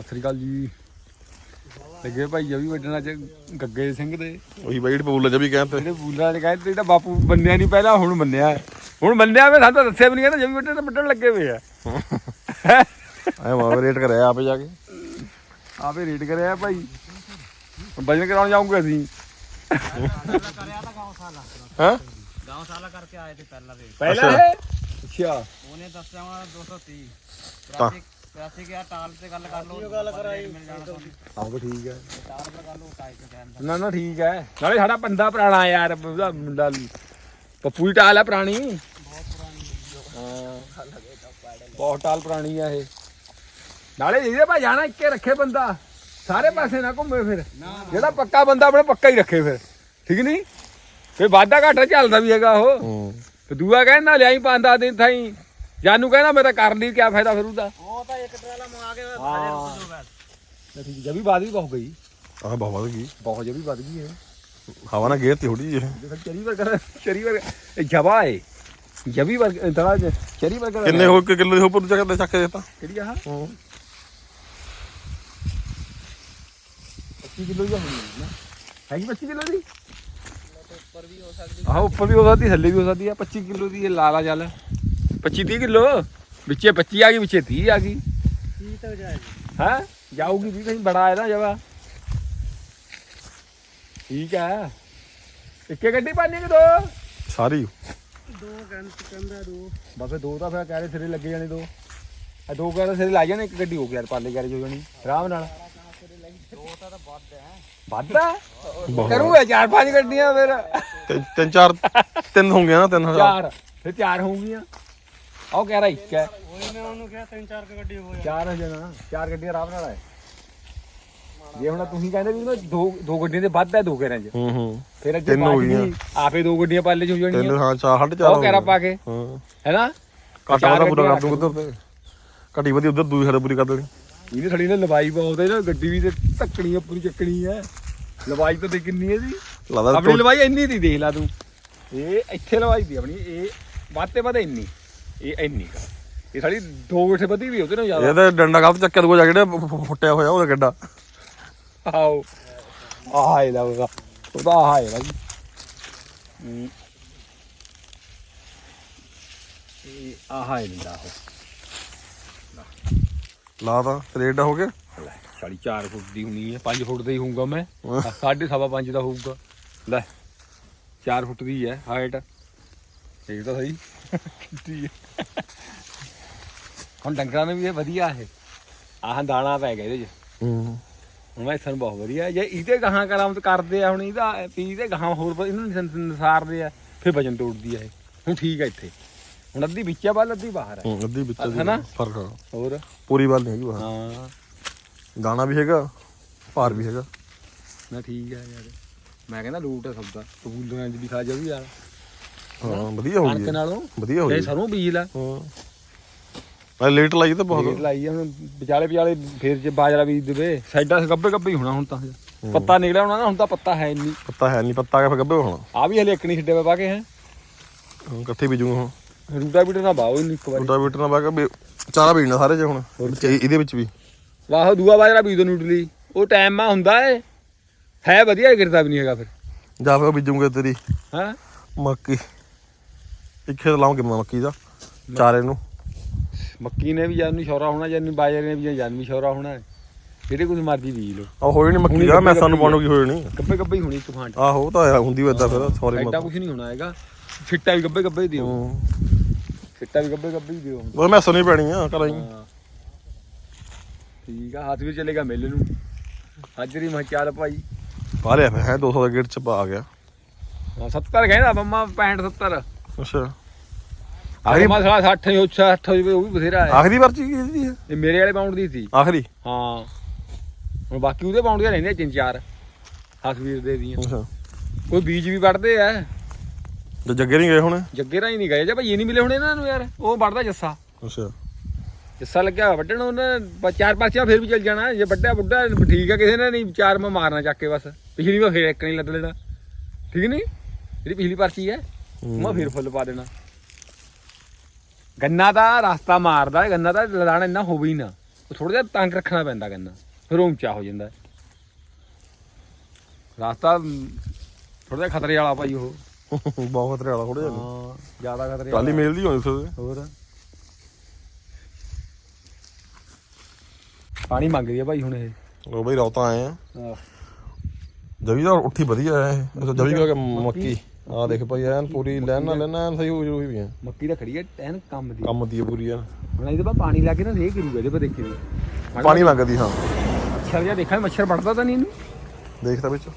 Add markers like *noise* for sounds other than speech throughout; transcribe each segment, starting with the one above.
ਸਤਿ ਸ੍ਰੀ ਅਕਾਲ ਜੀ। ਲੱਗੇ ਭਾਈ ਵੀ ਵੱਡਣਾ ਚ ਗੱਗੇ ਸਿੰਘ ਦੇ। ਉਹੀ ਬਾਈਟ ਬੋਲ ਜਬੀ ਕਹਿੰਦੇ। ਜਿਹੜੇ ਬੂਲਰਾਂ ਨੇ ਕਹਿੰਦੇ ਇਹਦਾ ਬਾਪੂ ਮੰਨਿਆ ਨਹੀਂ ਪਹਿਲਾਂ ਹੁਣ ਮੰਨਿਆ ਹੁਣ ਮੰਨਿਆ ਵੇ ਸਾਨੂੰ ਤਾਂ ਦੱਸਿਆ ਵੀ ਨਹੀਂ ਕਹਿੰਦਾ ਜਮੀ ਵੱਡਣ ਵੱਡਣ ਲੱਗੇ ਹੋਏ ਆ। ਐ ਮਾਰ ਰੇਟ ਕਰਿਆ ਆਪੇ ਜਾ ਕੇ। ਆਪੇ ਰੇਟ ਕਰਿਆ ਭਾਈ। ਵਜਨ ਕਰਾਉਣ ਜਾਉਂਗੇ ਅਸੀਂ। ਕਰਿਆ ਤਾਂ ਗਾਉਂ ਸਾਲਾ ਹਾਂ? ਗਾਉਂ ਸਾਲਾ ਕਰਕੇ ਆਏ ਤੇ ਪਹਿਲਾਂ ਦੇ ਪਹਿਲਾਂ ਹੈ ਅੱਛਾ। ਉਹਨੇ ਦੱਸਿਆ ਹੋਣਾ 230 ਤਾਂ। 83 ਗਿਆ ਟਾਲ ਤੇ ਗੱਲ ਕਰ ਲਓ ਗੱਲ ਕਰਾਈ। ਮਿਲ ਜਾਣਾ ਤੁਹਾਨੂੰ ਆਹੋ ਠੀਕ ਹੈ। ਟਾਲ ਤੇ ਕਰ ਲਓ ਟਾਈ ਤੇ ਕਹਿੰਦਾ ਨਾ ਨਾ ਠੀਕ ਹੈ। ਨਾਲੇ ਸਾਡਾ ਬੰਦਾ ਪੁਰਾਣਾ ਯਾਰ ਉਹਦਾ ਮੁੰਡਾ ਪੱਪੂ ਦੀ ਟਾਲ ਹੈ ਪੁਰਾਣੀ। ਹਾਂ। ਬਹੁਤ ਟਾਲ ਪੁਰਾਣੀ ਆ ਇਹ। ਨਾਲੇ ਇਹਦੇ ਭਾਈ ਜਾਣਾ ਇੱਕੇ ਰੱਖੇ ਬੰਦਾ। ਸਾਰੇ ਪਾਸੇ ਨਾ ਘੁੰਮੇ ਫਿਰ। ਜਿਹੜਾ ਪੱਕਾ ਬੰਦਾ ਆਪਣੇ ਪੱਕਾ ਹੀ ਰੱਖੇ ਫਿਰ। ਠੀਕ ਨਹੀਂ? ਫੇ ਵਾਧਾ ਘਾਟਾ ਚੱਲਦਾ ਵੀ ਹੈਗਾ ਉਹ। ਹੂੰ। ਤੇ ਦੂਆ ਕਹਿੰਦਾ ਲਿਆਈ ਪਾਂਦਾ ਦਿਨ ਥਾਈ। ਜਾਨੂ ਕਹਿੰਦਾ ਮੈਂ ਤਾਂ ਕਰ ਲਈ ਕੀ ਫਾਇਦਾ ਫਿਰ ਉਹਦਾ? ਉਹ ਤਾਂ ਇੱਕ ਟਰਾਲਾ ਮੰਗਾ ਕੇ ਹਾਂ। ਹਜ਼ਾਰ ਰੁਪਏ ਠੀਕ ਜਬੀ ਬਾਦ ਵੀ ਬਹੁਤ ਗਈ। ਆਹ ਬਹੁਤ ਵਧ ਗਈ। ਬਹੁਤ ਜਬੀ ਵੱਧ ਗਈ ਹੈ ਹਵਾ ਨਾਲ ਗੇਰ ਤੇ ਥੋੜੀ ਜਿਹੀ ਦੇਖੋ ਚਰੀ ਵਰਗਾ ਚਰੀ ਵਰਗਾ ਇਹ ਜਵਾ ਹੈ ਜਬੀ ਵਰਗਾ ਤਲਾ ਚਰੀ ਵਰਗਾ ਕਿੰਨੇ ਹੋ। ਕੇ ਕਿਲੋ ਦੇ ਉੱਪਰ ਚੱਕ ਦੇ ਚੱਕ ਕੇ ਦਿੱਤਾ। ਕਿਹੜੀ ਆਹ ਹੂੰ। 25 ਕਿਲੋ ਦੀ ਹੋਣੀ ਨਾ ਹੈਗੀ 25 ਕਿਲੋ ਦੀ? ਉੱਪਰ ਵੀ ਹੋ ਸਕਦੀ। ਆਹ ਉੱਪਰ ਵੀ ਹੋ ਸਕਦੀ ਥੱਲੇ ਵੀ ਹੋ ਸਕਦੀ ਆ। 25 ਕਿਲੋ ਦੀ ਇਹ ਲਾਲਾ ਚੱਲ। 25 30 ਕਿਲੋ? ਵਿੱਚੇ 25 ਆ ਗਈ ਵਿੱਚੇ 30 ਆ ਗਈ। ਕੀ ਤਾਂ ਜਾਏਗੀ ਹੈ? ਜਾਊਗੀ ਵੀ ਕਹੀਂ ਬੜਾ ਹੈ ਨਾ ਜਵਾ। ਠੀਕ ਹੈ ਇੱਕੇ ਗੱਡੀ ਪਾਣੀ ਕਿ ਦੋ? ਸਾਰੀ। ਦੋ ਕਹਿੰਦਾ ਦੋ ਬਾਬੇ ਦੋ ਤਾਂ ਫਿਰ ਕਹਿ ਰਹੇ ਸਿਰੇ ਲੱਗੇ ਜਾਣੇ ਦੋ। ਆ ਦੋ ਕਹਿ ਰਹੇ ਸਿਰੇ ਲੱਗ ਜਾਣੇ ਇੱਕ ਗੱਡੀ ਹੋ ਗਈ ਯਾਰ ਪਾਲੇ ਗੈਰੇਜ ਹੋ ਜਾਣੀ। ਆਰਾਮ ਨਾਲ। ਦੋ ਤਾਂ ਤਾਂ ਵੱਧ ਹੈ ਵਾਧਾ ਕਰੂਗਾ ਚਾਰ ਪੰਜ ਗੱਡੀਆਂ ਫਿਰ। ਤਿੰਨ- ਤਿੰਨ ਚਾਰ ਤਿੰਨ ਹੋਣਗੇ ਨਾ ਤਿੰਨ ਹਜ਼ਾਰ। ਚਾਰ। ਫਿਰ ਚਾਰ ਹੋਣਗੀਆਂ ਆਹ ਕਹਿ ਰਿਹਾ ਇੱਕ ਹੈ। ਉਹਨੇ ਉਹਨੂੰ ਕਿਹਾ ਤਿੰਨ ਚਾਰ ਕੁ ਗੱਡੀ ਹੋ ਜਾ ਚਾਰ ਜਾਣਾ ਚਾਰ ਗੱਡੀਆਂ ਆਰਾਮ ਨਾਲ ਆਏ। ਜੇ ਹੁਣ ਤੁਸੀਂ ਕਹਿੰਦੇ ਵੀ ਨਾ ਦੋ ਦੋ ਗੱਡੀਆਂ ਦੇ ਵੱਧ ਹੈ ਦੋ ਕਹਿ ਰਹੇ ਹੂੰ ਹੂੰ। ਫਿਰ ਅੱਗੇ ਤਿੰਨ ਹੋ ਬਾਅਦ ਗਈਆਂ। ਦੀ ਆਪੇ ਦੋ ਗੱਡੀਆਂ ਪਾਲੇ ਚ ਹੋ ਤਿੰਨ ਜਾਣੀਆਂ ਹਾਂ ਚਾਰ ਸਾਢੇ ਚਾਰ ਉਹ ਹੋ ਕਹਿ ਰਿਹਾ ਗਏ। ਪਾ ਕੇ। ਹਾਂ। ਹੈਨਾ ਘਾਟਾ ਚਾਰ ਪੂਰਾ ਕਰ ਦੂੰਗਾ ਉਧਰ। ਤੇ ਘਟੀ ਵਧੀ ਉਧਰ ਦੂਜੀ ਸਾਡੇ ਪੂਰੀ ਕਰ ਦੇਣੀ। ਇਹਨੇ ਥੜੀ ਨੇ ਲਵਾਈ ਬਹੁਤ ਹੈ ਨਾ ਗੱਡੀ ਵੀ ਤੇ ਧੱਕਣੀ ਆ, ਪੂਰੀ ਚੱਕਣੀ ਹੈ ਲਵਾਈ ਤਾਂ ਦੇ ਕਿੰਨੀ ਹੈ ਜੀ ਲੱਗਦਾ ਆਪਣੀ ਲਵਾਈ ਇੰਨੀ ਦੀ ਦੇਖ ਲਾ ਤੂੰ। ਇਹ ਇੱਥੇ ਲਵਾਈ ਦੀ ਆਪਣੀ ਇਹ ਵਾਤੇ ਵਧੇ ਇੰਨੀ। ਇਹ ਇੰਨੀ ਕੁ। ਇਹ ਸਾਡੀ ਦੋ ਗਿੱਠ ਵਧੀ ਵੀ ਉਹਦੇ ਨਾਲ ਜ਼ਿਆਦਾ। ਇਹ ਤਾਂ ਡੰਡਾ ਗਲਤ ਚੱਕਿਆ ਜਿਹੜਾ ਫੁ- ਫੁ- ਫੁੱਟਿਆ ਹੋਇਆ ਉਹਦਾ ਗੱਡਾ ਆਓ ਆਹ ਹੈ ਲੱਗਦਾ ਉਹਦਾ ਆਹ ਹਮ। ਇਹ ਆਹ ਹੈ ਦਿੰਦਾ ਲਾ ਤਾਂ ਰੇਟ ਹੋ ਗਿਆ? ਉਹ ਲੈ 44 ਫੁੱਟ ਦੀ ਹੋਣੀ ਹੈ 5 ਫੁੱਟ ਦਾ ਹੀ ਹੋਊਗਾ ਮੈਂ। ਸਾਢੇ ਸਵਾ ਪੰਜ ਦਾ ਹੋਊਗਾ। ਲੈ 4 ਫੁੱਟ ਦੀ ਹੈ ਹਾਈਟ ਇਹ ਤਾਂ ਸਹੀ। ਹੈ ਹੁਣ ਡੰਗਰਾਂ ਨੂੰ ਵੀ ਇਹ ਵਧੀਆ ਹੈ ਆਹ ਦਾਣਾ ਪੈ ਗਿਆ ਇਹਦੇ 'ਚ। ਹੂੰ। ਹੁਣ ਮੈਂ ਸਾਨੂੰ ਬਹੁਤ ਵਧੀਆ। ਜੇ ਇਹਦੇ ਗਾਹਾਂ ਕਰਾਮਤ ਕਰਦੇ ਆ ਹੁਣ ਇਹਦਾ ਪੀ ਦੇ ਗਾਹਾਂ ਹੋਰ ਪ- ਇਹਨੂੰ ਨਿਸ- ਨਸਾਰਦੇ ਆ ਫਿਰ ਵਜਨ ਤੋੜਦੀ ਆ ਇਹ। ਹੁਣ ਠੀਕ ਆ ਇੱਥੇ। ਹੁਣ ਅੱਧੀ ਵਿੱਚ ਆ ਵੱਲ ਅੱਧੀ ਬਾਹਰ ਹੈ ਹੂੰ, ਅੱਧੀ ਵਿੱਚ ਦੀ ਹਨਾ? ਫ਼ਰਕ ਆ। ਹੋਰ? ਪੂਰੀ ਵੱਲ ਨਹੀਂ ਹੈਗੀ ਬਾਹਰ। ਹਾਂ। ਦਾਣਾ ਵੀ ਹੈਗਾ ਭਾਰ ਵੀ ਹੈਗਾ। ਨਾ ਠੀਕ ਆ ਯਾਰ। ਮੈਂ ਕਹਿੰਦਾ ਲੂਟ ਆ ਸਭ ਦਾ। ਕਬੂਲਰਾਂ ਚ ਵੀ ਖਾ ਜਾ ਵੀ ਯਾਰ। ਹਾਂ ਵਧੀਆ ਹੋ ਕਣਕ ਗਈ ਨਾਲੋਂ ਵਧੀਆ ਹੋ ਇਹ ਗਈ ਸਰੋਂ ਬੀਜ ਲਾ। ਹਾਂ। ਮੈਂ ਲੇਟ ਲਾਈ ਤਾਂ ਫੇਰ ਬਹੁਤ ਲਾਈ ਆ ਹੁਣ ਵਿਚਾਲੇ ਵਿਚਾਲੇ ਫੇਰ ਜੇ ਬਾਜਰਾ ਬੀਜ ਦੇਵੇ ਸਾਈਡਾਂ ਗੱਬੇ ਗੱਬੇ ਹੀ ਹੋਣਾ ਹੁਣ ਤਾਂ। ਪੱਤਾ ਨਿਕਲਿਆ ਹੋਣਾ ਨਾ ਹੁਣ ਤਾਂ ਪੱਤਾ ਹੈ ਨਹੀਂ। ਪੱਤਾ ਹੈ ਨਹੀਂ ਪੱਤਾ ਫਿਰ ਗੱਬੇ ਹੋਣਾ? ਆ ਵੀ ਹਲੇ ਇੱਕਣੀ ਛੱਡੇ ਪਾ ਕੇ ਹੈ। ਹੁਣ ਇਕੱਠੇ ਬੀਜੂਗਾ ਹੁਣ। ਰੂਟਾ ਬੀਟਰ ਨਾ ਬਾਓ ਨਹੀਂ ਇੱਕ ਵਾਰੀ। ਰੋਟਾ ਬੀਟਰ ਨਾਲ ਬਾਗਾ ਵੀ ਚਾਰਾ ਬੀਜਣਾ ਸਾਰੇ ਚ ਹੁਣ ਵਿੱਚ ਇਹ- ਇਹਦੇ ਵਿੱਚ ਵੀ। ਵਾਹੋ ਦੂਆ ਬਾਜਰਾ ਬੀਜ ਦੋ ਨਿਊਟਲੀ ਉਹ ਟਾਈਮ ਮਾ ਹੁੰਦਾ ਏ। ਹੈ ਵਧੀਆ ਗਿਰਦਾ ਵੀ ਨਹੀਂ ਹੈਗਾ ਫਿਰ। ਜਾਂ ਫਿਰ ਬੀਜੂਗੇ ਤੇਰੀ। ਹਾਂ? ਮੱਕੀ। ਖੇਤ ਲਾਉਂਗੇ ਮੱਕੀ ਦਾ ਚਾਰੇ ਨੂੰ। ਮੱਕੀ ਨੇ ਵੀ ਜਾਨ ਨੂੰ ਸ਼ੌਰਾ ਹੋਣਾ ਜਾਨ ਨੂੰ ਬਾਜਰੇ ਨੇ ਵੀ ਜਾਨ ਵੀ ਸ਼ੌਰਾ ਹੋਣਾ। ਹੈ ਜਿਹੜੇ ਕੁਝ ਮਰਜ਼ੀ ਬੀਜ ਲੋ ਆ ਹੋਈ ਨਹੀਂ ਮੱਕੀ ਦਾ ਮੈਂ ਸਾਨੂੰ ਪਾਉਣ ਕੀ ਹੋਈ ਨਹੀਂ। ਗੱਬੇ ਗੱਬੇ ਹੀ ਹੋਣੀ ਇੱਕ ਫਾਂਟ ਆਹੋ ਉਹ ਤਾਂ ਹੁੰਦੀ ਵੇ ਇਦਾਂ ਫਿਰ ਸੌਰੀ ਐਡਾ ਕੁਝ ਨਹੀਂ ਹੋਣਾ ਹੈਗਾ। ਫਿੱਟਾ ਵੀ ਗੱਬੇ ਗੱਬੇ ਹੀ ਦਿਓ। ਫਿੱਟਾ ਵੀ ਗੱਬੇ ਗੱਬੇ ਹੀ ਦਿਓ। ਉਹ ਮੈਂ ਸੁਣੀ ਪੈਣੀ ਆ ਕਰਾਂ ਹਾਂ। ਠੀਕ ਆ ਹੱਥ ਵੀ ਚੱਲੇਗਾ ਮਿਲ ਨੂੰ। ਹਾਜ਼ਰੀ ਮੈਂ ਚੱਲ ਭਾਈ। ਪਾ ਲਿਆ ਫਿਰ ਹੈ 200 ਦਾ ਗੇਟ ਚ ਪਾ ਗਿਆ। ਹਾਂ, 70 ਕਹਿੰਦਾ ਮੰਮਾ 65 70 ਅੱਛਾ। ਆਖਰੀ ਮਾ ਸਾਲਾ 60 ਹੋ 60 ਹੋ ਜਾਵੇ ਉਹ ਵੀ ਬਥੇਰਾ ਹੈ। ਆਖਰੀ ਵਾਰ ਚ ਕੀ ਦੀ ਹੈ? ਇਹ ਮੇਰੇ ਵਾਲੇ ਪਾਉਂਡ ਦੀ ਸੀ। ਆਖਰੀ? ਹਾਂ। ਹੁਣ ਬਾਕੀ ਉਹਦੇ ਪਾਉਂਡ ਦੀਆਂ ਰਹਿੰਦੇ ਤਿੰਨ ਚਾਰ ਹਸਵੀਰ ਦੇ ਦੀਆਂ। ਅੱਛਾ। ਕੋਈ ਬੀਜ ਵੀ ਵੱਢਦੇ ਆ। ਤੇ ਜੱਗੇ ਨਹੀਂ ਗਏ ਹੁਣ? ਜੱਗੇ ਰਾਂ ਹੀ ਨਹੀਂ ਗਏ। ਜੇ ਭਾਈ ਨਹੀਂ ਮਿਲੇ ਹੁਣ ਇਹਨਾਂ ਨੂੰ ਯਾਰ ਉਹ ਵੱਢਦਾ ਜੱਸਾ। ਅੱਛਾ। ਜੱਸਾ ਲੱਗਿਆ ਵੱਢਣ ਉਹਨੇ ਚਾਰ ਪਾਸਿਆਂ ਫੇਰ ਵੀ ਚੱਲ ਜਾਣਾ। ਜੇ ਵੱਡਾ ਬੁੱਢਾ ਠੀਕ ਆ ਕਿਸੇ ਨੇ ਨਹੀਂ ਚਾਰ ਮੈਂ ਮਾਰਨਾ ਚੱਕ ਕੇ ਬਸ। ਪਿਛਲੀ ਵਾਰ ਫੇਰ ਇੱਕ ਨਹੀਂ ਲੱਦ ਲੈਣਾ ਠੀਕ ਨਹੀਂ? ਜਿਹੜੀ ਪਿਛਲੀ ਪਰਚੀ ਹੈ। ਮੈਂ ਫੇਰ ਫੁੱਲ ਪਾ ਦੇਣਾ। ਗੰਨਾ ਦਾ ਰਸਤਾ ਮਾਰਦਾ ਗੰਨਾ ਦਾ ਲਦਾਣਾ ਇੰਨਾ ਹੋਵੇ ਹੀ ਨਾ। ਉਹ ਥੋੜਾ ਜਿਹਾ ਤੰਗ ਰੱਖਣਾ ਪੈਂਦਾ ਗੰਨਾ ਫਿਰ ਉਹ ਉੱਚਾ ਹੋ ਜਾਂਦਾ। ਰਾਸਤਾ ਥੋੜਾ ਜਿਹਾ ਖਤਰੇ ਵਾਲਾ ਭਾਈ ਉਹ। *laughs* ਬਹੁਤ ਖਤਰੇ ਵਾਲਾ ਥੋੜੇ ਜਿਹਾ। ਹਾਂ ਜ਼ਿਆਦਾ ਖਤਰੇ ਵਾਲਾ। ਮੇਲਦੀ ਹੋਣੀ ਉੱਥੇ ਹੋਰ? ਪਾਣੀ ਮੰਗਦੀ ਆ ਭਾਈ ਹੁਣ ਇਹ। ਉਹ ਬਈ ਰੌਤਾ ਆਏ ਆ। ਜਵੀ ਦਾ ਉੱਠੀ ਵਧੀਆ ਹੈ। ਜਵੀ ਕਹ ਮੱਕੀ। ਆ ਦੇਖ ਭਾਈ ਐਨ ਪੂਰੀ ਲੈਣ ਨਾਲ ਲੈਣਾ ਐਨ ਸਹੀ ਹੋਈ ਹੋਈ ਵੀ ਹੈ ਮੱਕੀ ਤਾਂ ਖੜੀ ਹੈ ਐਨ ਕੰਮ ਦੀ। ਕੰਮ ਦੀ ਹੈ ਪੂਰੀ ਐਨ। ਹੁਣ ਇਹਦੇ ਬਾਅਦ ਪਾਣੀ ਲਾ ਕੇ ਨਾ ਰੇ ਕਰੂਗਾ ਇਹਦੇ ਪਰ ਦੇਖੀ ਪਾਣੀ ਮੰਗਦੀ ਹਾਂ। ਮੱਛਰ ਜਿਹਾ ਦੇਖਾਂ ਮੱਛਰ ਵੜਦਾ ਤਾਂ ਨਹੀਂ ਇਹਨੂੰ। ਦੇਖਦਾ ਵਿੱਚ।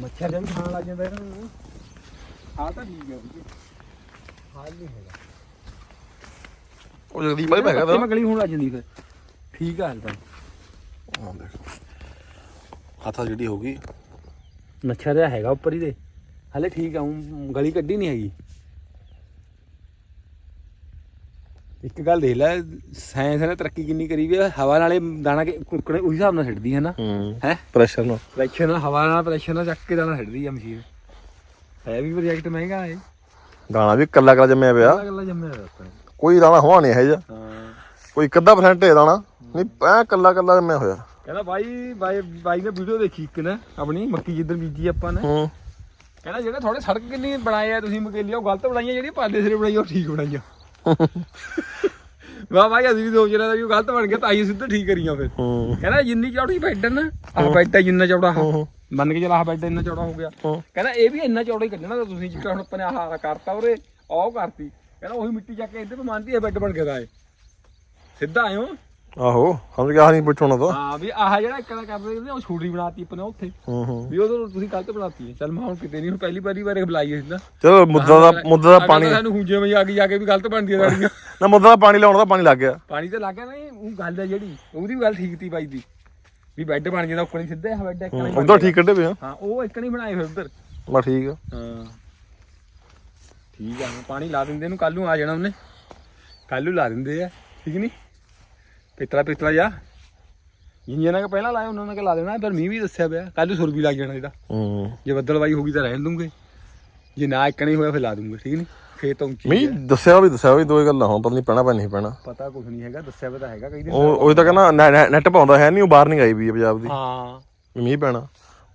ਮੱਛਰ ਜਿਹਾ ਵੀ ਖਾਣ ਲੱਗ ਜਾਂਦਾ ਇਹਨਾਂ ਨੂੰ ਹਾਲ ਤਾਂ ਠੀਕ ਹੈ ਹਾਲ ਨਹੀਂ ਹੈਗਾ। ਉਹ ਜਗਦੀਪ ਭਾਈ ਹੈਗਾ ਪੱਤੇ ਦਾ ਮਗਲੀ ਹੋਣ ਲੱਗ ਜਾਂਦੀ ਫਿਰ। ਠੀਕ ਆ ਹਾਲ ਤਾਂ। ਹਾਂ ਦੇਖ। ਹੱਥਾ ਜਿਹੜੀ ਹੋ ਗਈ। ਮੱਛਰ ਜਿਹਾ ਹੈਗਾ ਉੱਪਰ ਹੀ ਦੇ ਹਲੇ ਠੀਕ ਆ ਊਂ ਗਲੀ ਕੱਢੀ ਨਹੀਂ ਹੈਗੀ। ਇੱਕ ਗੱਲ ਦੇਖ ਲੈ ਸਾਇੰਸ ਨੇ ਤਰੱਕੀ ਕਿੰਨੀ ਕਰੀ ਵੀ ਆ, ਹਵਾ ਨਾਲੇ ਦਾਣਾ ਕੇ ਕੁਰਕੜੇ ਉਸ ਹਿਸਾਬ ਨਾਲ ਛੱਡਦੀ ਹੈ ਨਾ। ਹੂੰ ਹੈ? ਪ੍ਰੈਸ਼ਰ ਨਾਲ। ਪ੍ਰੈਸ਼ਰ ਨਾਲ ਹਵਾ ਨਾਲ ਪ੍ਰੈਸ਼ਰ ਨਾਲ ਚੱਕ ਕੇ ਦਾਣਾ ਛੱਡਦੀ ਆ ਮਸ਼ੀਨ। ਹੈ ਵੀ ਪ੍ਰੋਜੈਕਟ ਮਹਿੰਗਾ ਹੈ ਦਾਣਾ ਵੀ ਕੱਲਾ ਕੱਲਾ ਜੰਮਿਆ ਪਿਆ। ਅਲੱਗ ਜੰਮਿਆ ਹੋਇਆ ਆਪਾਂ ਨੇ। ਕੋਈ ਦਾਣਾ ਹੋਣਾ ਨਹੀਂ ਹੈ ਜਾ ਹਾਂ। ਕੋਈ ਅੱਧਾ ਪਰਸੈਂਟ ਹੈ ਦਾਣਾ। ਨਹੀਂ ਐ ਕੱਲਾ ਕੱਲਾ ਜੰਮਿਆ ਹੋਇਆ। ਕਹਿੰਦਾ ਬਾਈ ਬਾਈ ਬਾਈ ਨੇ ਵੀਡੀਓ ਦੇਖੀ ਇੱਕ ਨਾ ਆਪਣੀ ਮੱਕੀ ਜਿੱਦਣ ਬੀਜੀ ਆਪਾਂ ਨੇ। ਹੂੰ। ਕਹਿੰਦਾ ਜਿਹੜੇ ਥੋੜੇ ਸੜਕ ਕਿੰਨੀ ਬਣਾਏ ਆ ਤੁਸੀਂ ਮਕੇਲੀਆਂ ਉਹ ਗਲਤ ਬਣਾਈਆਂ ਜਿਹੜੀਆਂ ਪਾਲੇ ਸਿਰੇ ਬਣਾਈਆਂ ਉਹ ਠੀਕ ਬਣਾਈਆਂ *laughs* ਵਾਹ ਭਾਈ ਅਸੀਂ ਵੀ ਸੋਚ ਰਹੇ ਸੀ ਵੀ ਉਹ ਗਲਤ ਬਣ ਗਿਆ ਤਾਂ ਸਿੱਧਾ ਠੀਕ ਕਰੀਆਂ ਫਿਰ। ਕਹਿੰਦਾ ਜਿੰਨੀ ਚੌੜੀ ਬੈੱਡ ਨਾ ਆਹ ਬੈੱਡ ਜਿੰਨਾ ਚੌੜਾ। ਮੰਨ ਕੇ ਚੱਲ ਆਹ ਬੈੱਡ ਇੰਨਾ ਚੌੜਾ ਹੋ ਗਿਆ। ਕਹਿੰਦਾ ਇਹ ਵੀ ਇੰਨਾ ਚੌੜਾ ਹੀ ਕੱਢਣਾ ਤਾਂ ਤੁਸੀਂ ਜਿਹੜਾ ਹੁਣ ਆਪਾਂ ਨੇ ਆਹ ਕਰਤਾ ਉਰੇ ਆਹ ਕਰਤੀ। ਕਹਿੰਦਾ ਉਹੀ ਮਿੱਟੀ ਚੱਕ ਕੇ ਇੱਧਰ ਮੰਨਦੀ ਹੈ ਬੈੱਡ ਬਣ ਗਿਆ ਦਾ ਇਹ। ਸਿੱਧਾ ਆਇਓ। ਆਹੋ ਸਮਝ ਗਿਆ ਨਹੀਂ ਪੁੱਛਣਾ ਤਾਂ। ਹਾਂ ਵੀ ਆਹ ਜਿਹੜਾ ਇੱਕ ਦਾ ਕਰਦੇ ਨੇ ਉਹ ਛੋਟੀ ਬਣਾਤੀ ਆਪਾਂ ਨੇ ਉੱਥੇ। ਹੂੰ ਹੂੰ। ਵੀ ਉਦੋਂ ਤੁਸੀਂ ਗਲਤ ਬਣਾਤੀ ਹੈ। ਚੱਲ ਮੈਂ ਹੁਣ ਕਿਤੇ ਨਹੀਂ ਹੁਣ ਪਹਿਲੀ ਵਾਰੀ ਵਾਰੇ ਬੁਲਾਈ ਹੈ ਸਿੱਧਾ ਚਲੋ ਮੁੱਦਾ ਦਾ ਮੁੱਦਾ ਦਾ ਪਾਣੀ ਸਾਨੂੰ ਹੁੰਜੇ ਵਿੱਚ ਆ ਕੇ ਜਾ ਕੇ ਵੀ ਗਲਤ ਬਣਦੀ ਹੈ ਸਾਡੀਆਂ *laughs* ਨਾ ਮੁੱਦਾ ਦਾ ਪਾਣੀ ਲਾਉਣ ਦਾ ਪਾਣੀ ਲੱਗ ਗਿਆ। ਪਾਣੀ ਤੇ ਲੱਗ ਗਿਆ ਨਹੀਂ ਉਹ ਗੱਲ ਹੈ ਜਿਹੜੀ ਉਹਦੀ ਵੀ ਗੱਲ ਠੀਕ ਤੀ ਬਾਈ ਦੀ। ਵੀ ਬੈੱਡ ਬਣ ਜਾਂਦਾ ਉੱਕਣੀ ਸਿੱਧਾ ਆ ਬੈੱਡ ਇੱਕ ਨਹੀਂ ਉਧਰ ਠੀਕ ਕੱਢੇ ਪਿਆ ਹਾਂ ਉਹ ਇੱਕ ਨਹੀਂ ਬਣਾਏ ਫਿਰ ਉਧਰ। ਬਾ ਠੀਕ ਆ। ਹਾਂ। ਠੀਕ ਆ ਪਾਣੀ ਲਾ ਦਿੰਦੇ ਇਹਨੂੰ ਕੱਲ ਨੂੰ ਆ ਜਾਣਾ ਉਹਨੇ। ਕੱਲ ਨੂੰ ਲਾ ਦਿੰਦੇ ਆ ਠੀਕ ਨਹੀਂ ਪਿੱਤਲਾ ਪਿੱਤਲਾ ਜਾ ਜਿੰਨਾਂ ਨੇ ਪਹਿਲਾਂ ਲਾਇਆ ਉਹਨਾਂ ਨੇ ਕਿ ਲਾ ਦੇਣਾ। ਪਰ ਮੀਂਹ ਵੀ ਦੱਸਿਆ ਪਿਆ। ਕੱਲ ਸੁਰ ਵੀ ਲੱਗ ਜਾਣਾ ਇਹਦਾ। ਹੂੰ। ਜੇ ਬੱਦਲਵਾਈ ਹੋ ਗਈ ਤਾਂ ਰਹਿਣ ਦੂੰਗੇ। ਜੇ ਨਾ ਇੱਕ ਨਹੀਂ ਹੋਇਆ ਫਿਰ ਲਾ ਦੂੰਗੇ ਠੀਕ ਨਹੀਂ? ਖੇਤ ਤਾਂ ਉੱਚੀ ਮੀ ਹੈ। ਦੱਸਿਆ ਵੀ ਦੱਸਿਆ ਵੀ ਦੋ ਗੱਲਾਂ ਹੁਣ ਪਤਾ ਨਹੀਂ ਪੈਣਾ ਪੈ ਨਹੀਂ ਪੈਣਾ। ਪਤਾ ਕੁਝ ਨਹੀਂ ਹੈਗਾ ਦੱਸਿਆ ਪਤਾ ਹੈਗਾ ਕਈ ਦਿਨ ਉਹ ਉਹ ਤਾਂ ਕਹਿੰਦਾ ਨੈਟ ਪਾਉਂਦਾ ਹੈ ਨਹੀਂ ਉਹ ਬਾਹਰ ਨਹੀਂ ਆਈ ਵੀ ਪੰਜਾਬ ਦੀ। ਹਾਂ। ਮੀਂਹ ਪੈਣਾ।